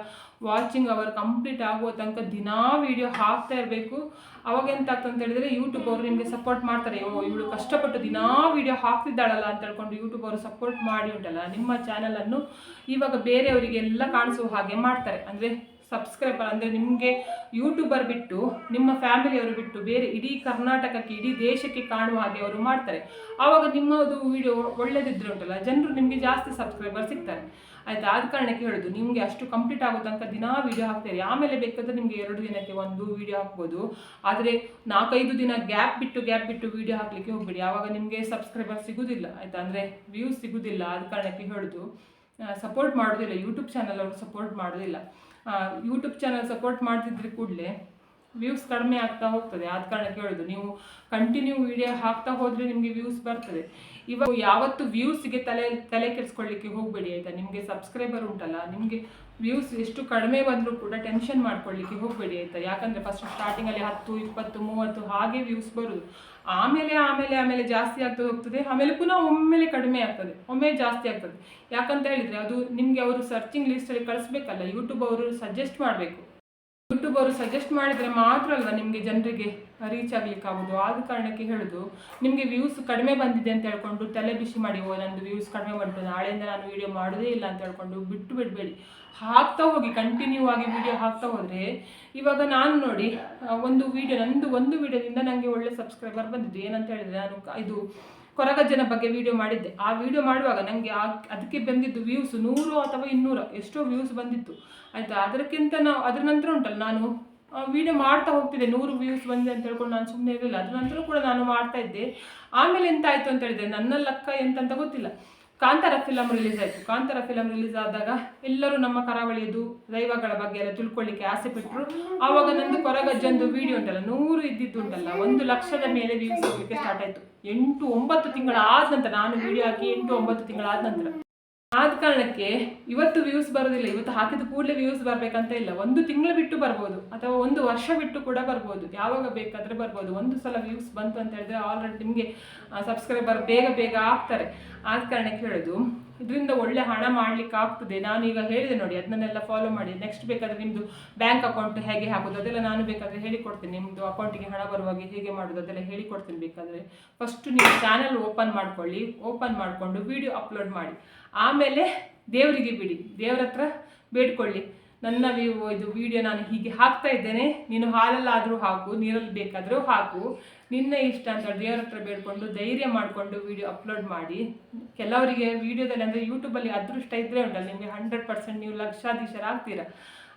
ವಾಚಿಂಗ್ ಅವರ್ ಕಂಪ್ಲೀಟ್ ಆಗುವ ತನಕ ದಿನಾ ವಿಡಿಯೋ ಹಾಕ್ತಾ ಇರಬೇಕು. ಅವಾಗ ಎಂತ ಅಂತ ಹೇಳಿದ್ರೆ ಯೂಟ್ಯೂಬ್ ಅವರು ನಿಮಗೆ ಸಪೋರ್ಟ್ ಮಾಡ್ತಾರೆ. ಓ, ಇವಳು ಕಷ್ಟಪಟ್ಟು ದಿನಾ ವಿಡಿಯೋ ಹಾಕ್ತಿದ್ದಾಳಲ್ಲ ಅಂತ ಹೇಳ್ಕೊಂಡು ಯೂಟ್ಯೂಬ್ ಅವರು ಸಪೋರ್ಟ್ ಮಾಡಿ ಉಂಟಲ್ಲ? ನಿಮ್ಮ ಚಾನಲನ್ನು ಇವಾಗ ಬೇರೆಯವರಿಗೆಲ್ಲ ಕಾಣಿಸುವ ಹಾಗೆ ಮಾಡ್ತಾರೆ. ಅಂದರೆ ಸಬ್ಸ್ಕ್ರೈಬರ್ ಅಂದರೆ ನಿಮಗೆ ಯೂಟ್ಯೂಬರ್ ಬಿಟ್ಟು, ನಿಮ್ಮ ಫ್ಯಾಮಿಲಿಯವರು ಬಿಟ್ಟು ಬೇರೆ ಇಡೀ ಕರ್ನಾಟಕಕ್ಕೆ, ಇಡೀ ದೇಶಕ್ಕೆ ಕಾಣುವ ಹಾಗೆ ಅವರು ಮಾಡ್ತಾರೆ. ಆವಾಗ ನಿಮ್ಮದು ವಿಡಿಯೋ ಒಳ್ಳೆದಿದ್ರೆ ಉಂಟಲ್ಲ, ಜನರು ನಿಮಗೆ ಜಾಸ್ತಿ ಸಬ್ಸ್ಕ್ರೈಬರ್ ಸಿಗ್ತಾರೆ. ಆಯ್ತಾ? ಆದ ಕಾರಣಕ್ಕೆ ಹೇಳೋದು, ನಿಮಗೆ ಅಷ್ಟು ಕಂಪ್ಲೀಟ್ ಆಗೋ ತನಕ ದಿನಾ ವಿಡಿಯೋ ಹಾಕ್ತಾರೆ. ಆಮೇಲೆ ಬೇಕಾದ್ರೆ ನಿಮಗೆ ಎರಡು ದಿನಕ್ಕೆ ಒಂದು ವಿಡಿಯೋ ಹಾಕ್ಬೋದು. ಆದರೆ ನಾಲ್ಕೈದು ದಿನ ಗ್ಯಾಪ್ ಬಿಟ್ಟು ಗ್ಯಾಪ್ ಬಿಟ್ಟು ವೀಡಿಯೋ ಹಾಕಲಿಕ್ಕೆ ಹೋಗಬೇಡಿ. ಆವಾಗ ನಿಮಗೆ ಸಬ್ಸ್ಕ್ರೈಬರ್ ಸಿಗೋದಿಲ್ಲ. ಆಯ್ತಾ? ಅಂದರೆ ವ್ಯೂಸ್ ಸಿಗೋದಿಲ್ಲ. ಆದ ಕಾರಣಕ್ಕೆ ಹೇಳೋದು ಸಪೋರ್ಟ್ ಮಾಡೋದಿಲ್ಲ. ಯೂಟ್ಯೂಬ್ ಚಾನಲ್ ಅವರು ಸಪೋರ್ಟ್ ಮಾಡೋದಿಲ್ಲ. ಯೂಟ್ಯೂಬ್ ಚಾನಲ್ ಸಪೋರ್ಟ್ ಮಾಡ್ತಿದ್ರೆ ಕೂಡಲೇ ವ್ಯೂಸ್ ಕಡಿಮೆ ಆಗ್ತಾ ಹೋಗ್ತದೆ. ಆದ ಕಾರಣಕ್ಕೆ ಹೇಳೋದು ನೀವು ಕಂಟಿನ್ಯೂ ವಿಡಿಯೋ ಹಾಕ್ತಾ ಹೋದರೆ ನಿಮಗೆ ವ್ಯೂಸ್ ಬರ್ತದೆ. ಇವಾಗ ಯಾವತ್ತು ವ್ಯೂಸ್ಗೆ ತಲೆ ತಲೆ ಕೆಡಿಸ್ಕೊಳ್ಳಿಕ್ಕೆ ಹೋಗಬೇಡಿ ಆಯಿತಾ? ನಿಮಗೆ ಸಬ್ಸ್ಕ್ರೈಬರ್ ಉಂಟಲ್ಲ, ನಿಮಗೆ ವ್ಯೂಸ್ ಎಷ್ಟು ಕಡಿಮೆ ಬಂದರೂ ಕೂಡ ಟೆನ್ಷನ್ ಮಾಡ್ಕೊಳ್ಳಿಕ್ಕೆ ಹೋಗಬೇಡಿ ಆಯಿತಾ? ಯಾಕಂದರೆ ಫಸ್ಟ್ ಸ್ಟಾರ್ಟಿಂಗಲ್ಲಿ ಹತ್ತು, ಇಪ್ಪತ್ತು, ಮೂವತ್ತು ಹಾಗೆ ವ್ಯೂಸ್ ಬರೋದು. ಆಮೇಲೆ ಆಮೇಲೆ ಆಮೇಲೆ ಜಾಸ್ತಿ ಆಗ್ತಾ ಹೋಗ್ತದೆ. ಆಮೇಲೆ ಪುನಃ ಒಮ್ಮೆಲೆ ಕಡಿಮೆ ಆಗ್ತದೆ. ಒಮ್ಮೆ ಜಾಸ್ತಿ ಆಗ್ತದೆ. ಯಾಕಂತ ಹೇಳಿದರೆ ಅದು ನಿಮಗೆ ಅವರು ಸರ್ಚಿಂಗ್ ಲಿಸ್ಟಲ್ಲಿ ಕಳಿಸ್ಬೇಕಲ್ಲ ಯೂಟ್ಯೂಬ್ ಅವರು ಸಜೆಸ್ಟ್ ಮಾಡಬೇಕು. ಯೂಟ್ಯೂಬ್ ಅವರು ಸಜೆಸ್ಟ್ ಮಾಡಿದರೆ ಮಾತ್ರ ಅಲ್ವಾ ನಿಮಗೆ ಜನರಿಗೆ ರೀಚ್ ಆಗ್ಲಿಕ್ಕೆ ಆದ ಕಾರಣಕ್ಕೆ ಹೇಳೋದು, ನಿಮಗೆ ವ್ಯೂಸ್ ಕಡಿಮೆ ಬಂದಿದೆ ಅಂತ ಹೇಳ್ಕೊಂಡು ತಲೆ ಬಿಸಿ ಮಾಡಿ, ಓ ನಂದು ವ್ಯೂಸ್ ಕಡಿಮೆ ಬಂತು, ನಾಳೆಯಿಂದ ನಾನು ವಿಡಿಯೋ ಮಾಡೋದೇ ಇಲ್ಲ ಅಂತ ಹೇಳ್ಕೊಂಡು ಬಿಟ್ಟು ಬಿಡಬೇಡಿ. ಹಾಕ್ತಾ ಹೋಗಿ ಕಂಟಿನ್ಯೂ ಆಗಿ ವಿಡಿಯೋ ಹಾಕ್ತಾ ಹೋದರೆ, ಇವಾಗ ನಾನು ನೋಡಿ ಒಂದು ವಿಡಿಯೋ ನಂದು ಒಂದು ವಿಡಿಯೋದಿಂದ ನನಗೆ ಒಳ್ಳೆ ಸಬ್ಸ್ಕ್ರೈಬರ್ ಬಂದಿದ್ದು. ಏನಂತ ಹೇಳಿದ್ರೆ ನಾನು ಇದು ಕೊರಗಜ್ಜನ ಬಗ್ಗೆ ವಿಡಿಯೋ ಮಾಡಿದ್ದೆ. ಆ ವಿಡಿಯೋ ಮಾಡುವಾಗ ನನಗೆ ಆ, ಅದಕ್ಕೆ ಬಂದಿದ್ದು ವ್ಯೂಸ್ ನೂರು ಅಥವಾ ಇನ್ನೂರು, ಎಷ್ಟೋ ವ್ಯೂಸ್ ಬಂದಿತ್ತು. ಆಯಿತಾ? ಅದಕ್ಕಿಂತ ನಾವು, ಅದ್ರ ನಂತರ ಉಂಟಲ್ಲ ನಾನು ವಿಡಿಯೋ ಮಾಡ್ತಾ ಹೋಗ್ತಿದ್ದೆ. ನೂರು ವ್ಯೂಸ್ ಬಂದಿದೆ ಅಂತ ಹೇಳ್ಕೊಂಡು ನಾನು ಸುಮ್ಮನೆ ಇರಲಿಲ್ಲ. ಅದ್ರ ನಂತರ ಕೂಡ ನಾನು ಮಾಡ್ತಾ ಇದ್ದೆ. ಆಮೇಲೆ ಎಂತಾಯಿತು ಅಂತ ಹೇಳಿದ್ರೆ ನನ್ನ ಲೆಕ್ಕ ಎಂತಂತ ಗೊತ್ತಿಲ್ಲ. ಕಾಂತಾರ ಫಿಲಮ್ ರಿಲೀಸ್ ಆಯಿತು. ಕಾಂತಾರ ಫಿಲಮ್ ರಿಲೀಸ್ ಆದಾಗ ಎಲ್ಲರೂ ನಮ್ಮ ಕರಾವಳಿಯದು ದೈವಗಳ ಬಗ್ಗೆ ಎಲ್ಲ ತಿಳ್ಕೊಳ್ಳಿಕ್ಕೆ ಆಸೆ ಪಟ್ಟರು ಆವಾಗ ನಂದು ಕೊರಗಜ್ಜಂದು ವಿಡಿಯೋ ಉಂಟಲ್ಲ, ನೂರು ಇದ್ದಿದ್ದು ಉಂಟಲ್ಲ, ಒಂದು ಲಕ್ಷದ ಮೇಲೆ ವ್ಯೂಸ್ ಹೋಗ್ಲಿಕ್ಕೆ ಸ್ಟಾರ್ಟ್ ಆಯಿತು. ಎಂಟು ಒಂಬತ್ತು ತಿಂಗಳ ಆದ ನಂತರ ನಾನು ವಿಡಿಯೋ ಹಾಕಿ ಎಂಟು ಒಂಬತ್ತು ತಿಂಗಳಾದ ನಂತರ. ಆದ ಕಾರಣಕ್ಕೆ ಇವತ್ತು ವ್ಯೂಸ್ ಬರೋದಿಲ್ಲ. ಇವತ್ತು ಹಾಕಿದ ಕೂಡಲೇ ವ್ಯೂಸ್ ಬರಬೇಕಂತ ಇಲ್ಲ. ಒಂದು ತಿಂಗಳು ಬಿಟ್ಟು ಬರ್ಬೋದು. ಅಥವಾ ಒಂದು ವರ್ಷ ಬಿಟ್ಟು ಕೂಡ ಬರ್ಬೋದು. ಯಾವಾಗ ಬೇಕಾದರೆ ಬರ್ಬೋದು. ಒಂದು ಸಲ ವ್ಯೂಸ್ ಬಂತು ಅಂತ ಹೇಳಿದ್ರೆ ಆಲ್ರೆಡಿ ನಿಮಗೆ ಸಬ್ಸ್ಕ್ರೈಬರ್ ಬೇಗ ಬೇಗ ಆಗ್ತಾರೆ. ಆದ ಕಾರಣಕ್ಕೆ ಹೇಳೋದು, ಇದರಿಂದ ಒಳ್ಳೆ ಹಣ ಮಾಡ್ಲಿಕ್ಕೆ ಆಗ್ತದೆ. ನಾನು ಈಗ ಹೇಳಿದೆ ನೋಡಿ ಅದನ್ನೆಲ್ಲ ಫಾಲೋ ಮಾಡಿ. ನೆಕ್ಸ್ಟ್ ಬೇಕಾದ್ರೆ ನಿಮ್ಮದು ಬ್ಯಾಂಕ್ ಅಕೌಂಟ್ ಹೇಗೆ ಹಾಕೋದು? ಅದೆಲ್ಲ ನಾನು ಬೇಕಾದರೆ ಹೇಳಿಕೊಡ್ತೇನೆ. ನಿಮ್ಮದು ಅಕೌಂಟಿಗೆ ಹಣ ಬರುವಾಗ ಹೇಗೆ ಮಾಡೋದು? ಅದೆಲ್ಲ ಹೇಳಿಕೊಡ್ತೇನೆ ಬೇಕಾದರೆ. ಫಸ್ಟ್ ನೀವು ಚಾನಲ್ ಓಪನ್ ಮಾಡ್ಕೊಳ್ಳಿ. ಓಪನ್ ಮಾಡಿಕೊಂಡು ವಿಡಿಯೋ ಅಪ್ಲೋಡ್ ಮಾಡಿ. ಆಮೇಲೆ ದೇವರಿಗೆ ಬಿಡಿ, ದೇವ್ರ ಹತ್ರ ಬೇಡ್ಕೊಳ್ಳಿ. ನನ್ನ ಇದು ವಿಡಿಯೋ ನಾನು ಹೀಗೆ ಹಾಕ್ತಾ ಇದ್ದೇನೆ. ನೀನು ಹಾಲಲ್ಲಾದರೂ ಹಾಕು, ನೀರಲ್ಲಿ ಬೇಕಾದರೂ ಹಾಕು. ನಿನ್ನ ಇಷ್ಟ ಅಂತ ದೇವ್ರ ಹತ್ರ ಬೇಡ್ಕೊಂಡು ಧೈರ್ಯ ಮಾಡಿಕೊಂಡು ವಿಡಿಯೋ ಅಪ್ಲೋಡ್ ಮಾಡಿ. ಕೆಲವರಿಗೆ ವಿಡಿಯೋದಲ್ಲಿ ಅಂದರೆ ಯೂಟ್ಯೂಬಲ್ಲಿ ಅದೃಷ್ಟ ಇದ್ದರೆ ಉಂಟಲ್ಲ, ನಿಮಗೆ ಹಂಡ್ರೆಡ್ ಪರ್ಸೆಂಟ್ ನೀವು ಲಕ್ಷಾಧೀಶರಾಗ್ತೀರಾ.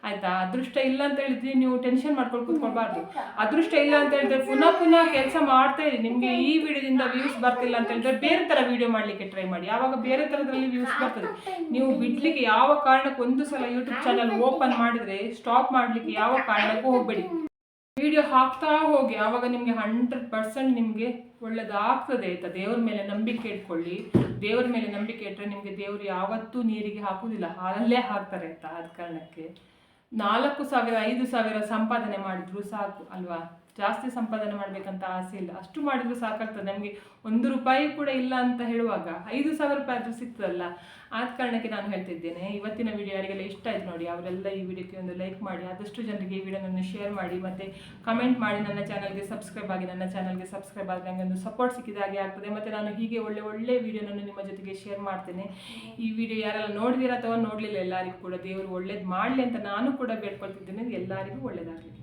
ಆಯ್ತಾ? ಅದೃಷ್ಟ ಇಲ್ಲ ಅಂತ ಹೇಳಿದ್ರೆ ನೀವು ಟೆನ್ಷನ್ ಮಾಡ್ಕೊಂಡು ಕೂತ್ಕೊಳ್ಬಾರ್ದು. ಅದೃಷ್ಟ ಇಲ್ಲ ಅಂತ ಹೇಳಿದ್ರೆ ಪುನಃ ಪುನಃ ಕೆಲಸ ಮಾಡ್ತಾ ಇರಿ. ನಿಮಗೆ ಈ ವಿಡಿಯೋದಿಂದ ವ್ಯೂಸ್ ಬರ್ತಿಲ್ಲ ಅಂತ ಹೇಳಿದ್ರೆ ಬೇರೆ ಥರ ವಿಡಿಯೋ ಮಾಡಲಿಕ್ಕೆ ಟ್ರೈ ಮಾಡಿ. ಯಾವಾಗ ಬೇರೆ ಥರದ್ರಲ್ಲಿ ವ್ಯೂಸ್ ಬರ್ತದೆ. ನೀವು ಬಿಡ್ಲಿಕ್ಕೆ ಯಾವ ಕಾರಣಕ್ಕೂ ಒಂದು ಸಲ ಯೂಟ್ಯೂಬ್ ಚಾನಲ್ ಓಪನ್ ಮಾಡಿದ್ರೆ ಸ್ಟಾಪ್ ಮಾಡಲಿಕ್ಕೆ ಯಾವ ಕಾರಣಕ್ಕೂ ಹೋಗಬೇಡಿ. ವಿಡಿಯೋ ಹಾಕ್ತಾ ಹೋಗಿ ಆವಾಗ ನಿಮಗೆ ಹಂಡ್ರೆಡ್ ಪರ್ಸೆಂಟ್ ನಿಮಗೆ ಒಳ್ಳೇದಾಗ್ತದೆ ಆಯ್ತಾ? ದೇವ್ರ ಮೇಲೆ ನಂಬಿಕೆ ಇಟ್ಕೊಳ್ಳಿ. ದೇವ್ರ ಮೇಲೆ ನಂಬಿಕೆ ಇಟ್ಟರೆ ನಿಮಗೆ ದೇವರು ಯಾವತ್ತೂ ನೀರಿಗೆ ಹಾಕೋದಿಲ್ಲ. ಹಾಲಲ್ಲೇ ಹಾಕ್ತಾರೆ ಆಯ್ತಾ? ಆದ ಕಾರಣಕ್ಕೆ. ನಾಲ್ಕು ಸಾವಿರ ಐದು ಸಾವಿರ ಸಂಪಾದನೆ ಮಾಡಿದ್ರು ಸಾಕು ಅಲ್ವಾ? ಜಾಸ್ತಿ ಸಂಪಾದನೆ ಮಾಡಬೇಕಂತ ಆಸೆ ಇಲ್ಲ. ಅಷ್ಟು ಮಾಡಿದ್ರು ಸಾಕಾಗ್ತದೆ. ನಮಗೆ ಒಂದು ರೂಪಾಯಿ ಕೂಡ ಇಲ್ಲ ಅಂತ ಹೇಳುವಾಗ ಐದು ಸಾವಿರ ರೂಪಾಯಿ ಆದರೂ ಸಿಗ್ತದಲ್ಲ. ಆದ ಕಾರಣಕ್ಕೆ ನಾನು ಹೇಳ್ತಿದ್ದೇನೆ. ಇವತ್ತಿನ ವಿಡಿಯೋ ಯಾರಿಗೆಲ್ಲ ಇಷ್ಟ ಆಯ್ತು ನೋಡಿ, ಅವರೆಲ್ಲ ಈ ವಿಡಿಯೋಕ್ಕೆ ಒಂದು ಲೈಕ್ ಮಾಡಿ, ಆದಷ್ಟು ಜನರಿಗೆ ಈ ವಿಡಿಯೋನನ್ನು ಶೇರ್ ಮಾಡಿ ಮತ್ತೆ ಕಮೆಂಟ್ ಮಾಡಿ ನನ್ನ ಚಾನಲ್ಗೆ ಸಬ್ಸ್ಕ್ರೈಬ್ ಆಗಿ, ನನ್ನ ಚಾನಲ್ಗೆ ಸಬ್ಸ್ಕ್ರೈಬ್ ಆಗಿ ನನಗೆ ಒಂದು ಸಪೋರ್ಟ್ ಸಿಕ್ಕಿದ ಹಾಗೆ ಆಗ್ತದೆ. ಮತ್ತೆ ನಾನು ಹೀಗೆ ಒಳ್ಳೆ ಒಳ್ಳೆ ವಿಡಿಯೋನನ್ನು ನಿಮ್ಮ ಜೊತೆಗೆ ಶೇರ್ ಮಾಡ್ತೇನೆ. ಈ ವಿಡಿಯೋ ಯಾರೆಲ್ಲ ನೋಡಿದಿರ ಅಥವಾ ನೋಡಲಿಲ್ಲ ಎಲ್ಲರಿಗೂ ಕೂಡ ದೇವರು ಒಳ್ಳೇದು ಮಾಡಲಿ ಅಂತ ನಾನು ಕೂಡ ಬೇಡ್ಕೊಳ್ತಿದ್ದೇನೆ. ಎಲ್ಲರಿಗೂ ಒಳ್ಳೇದಾಗಲಿ.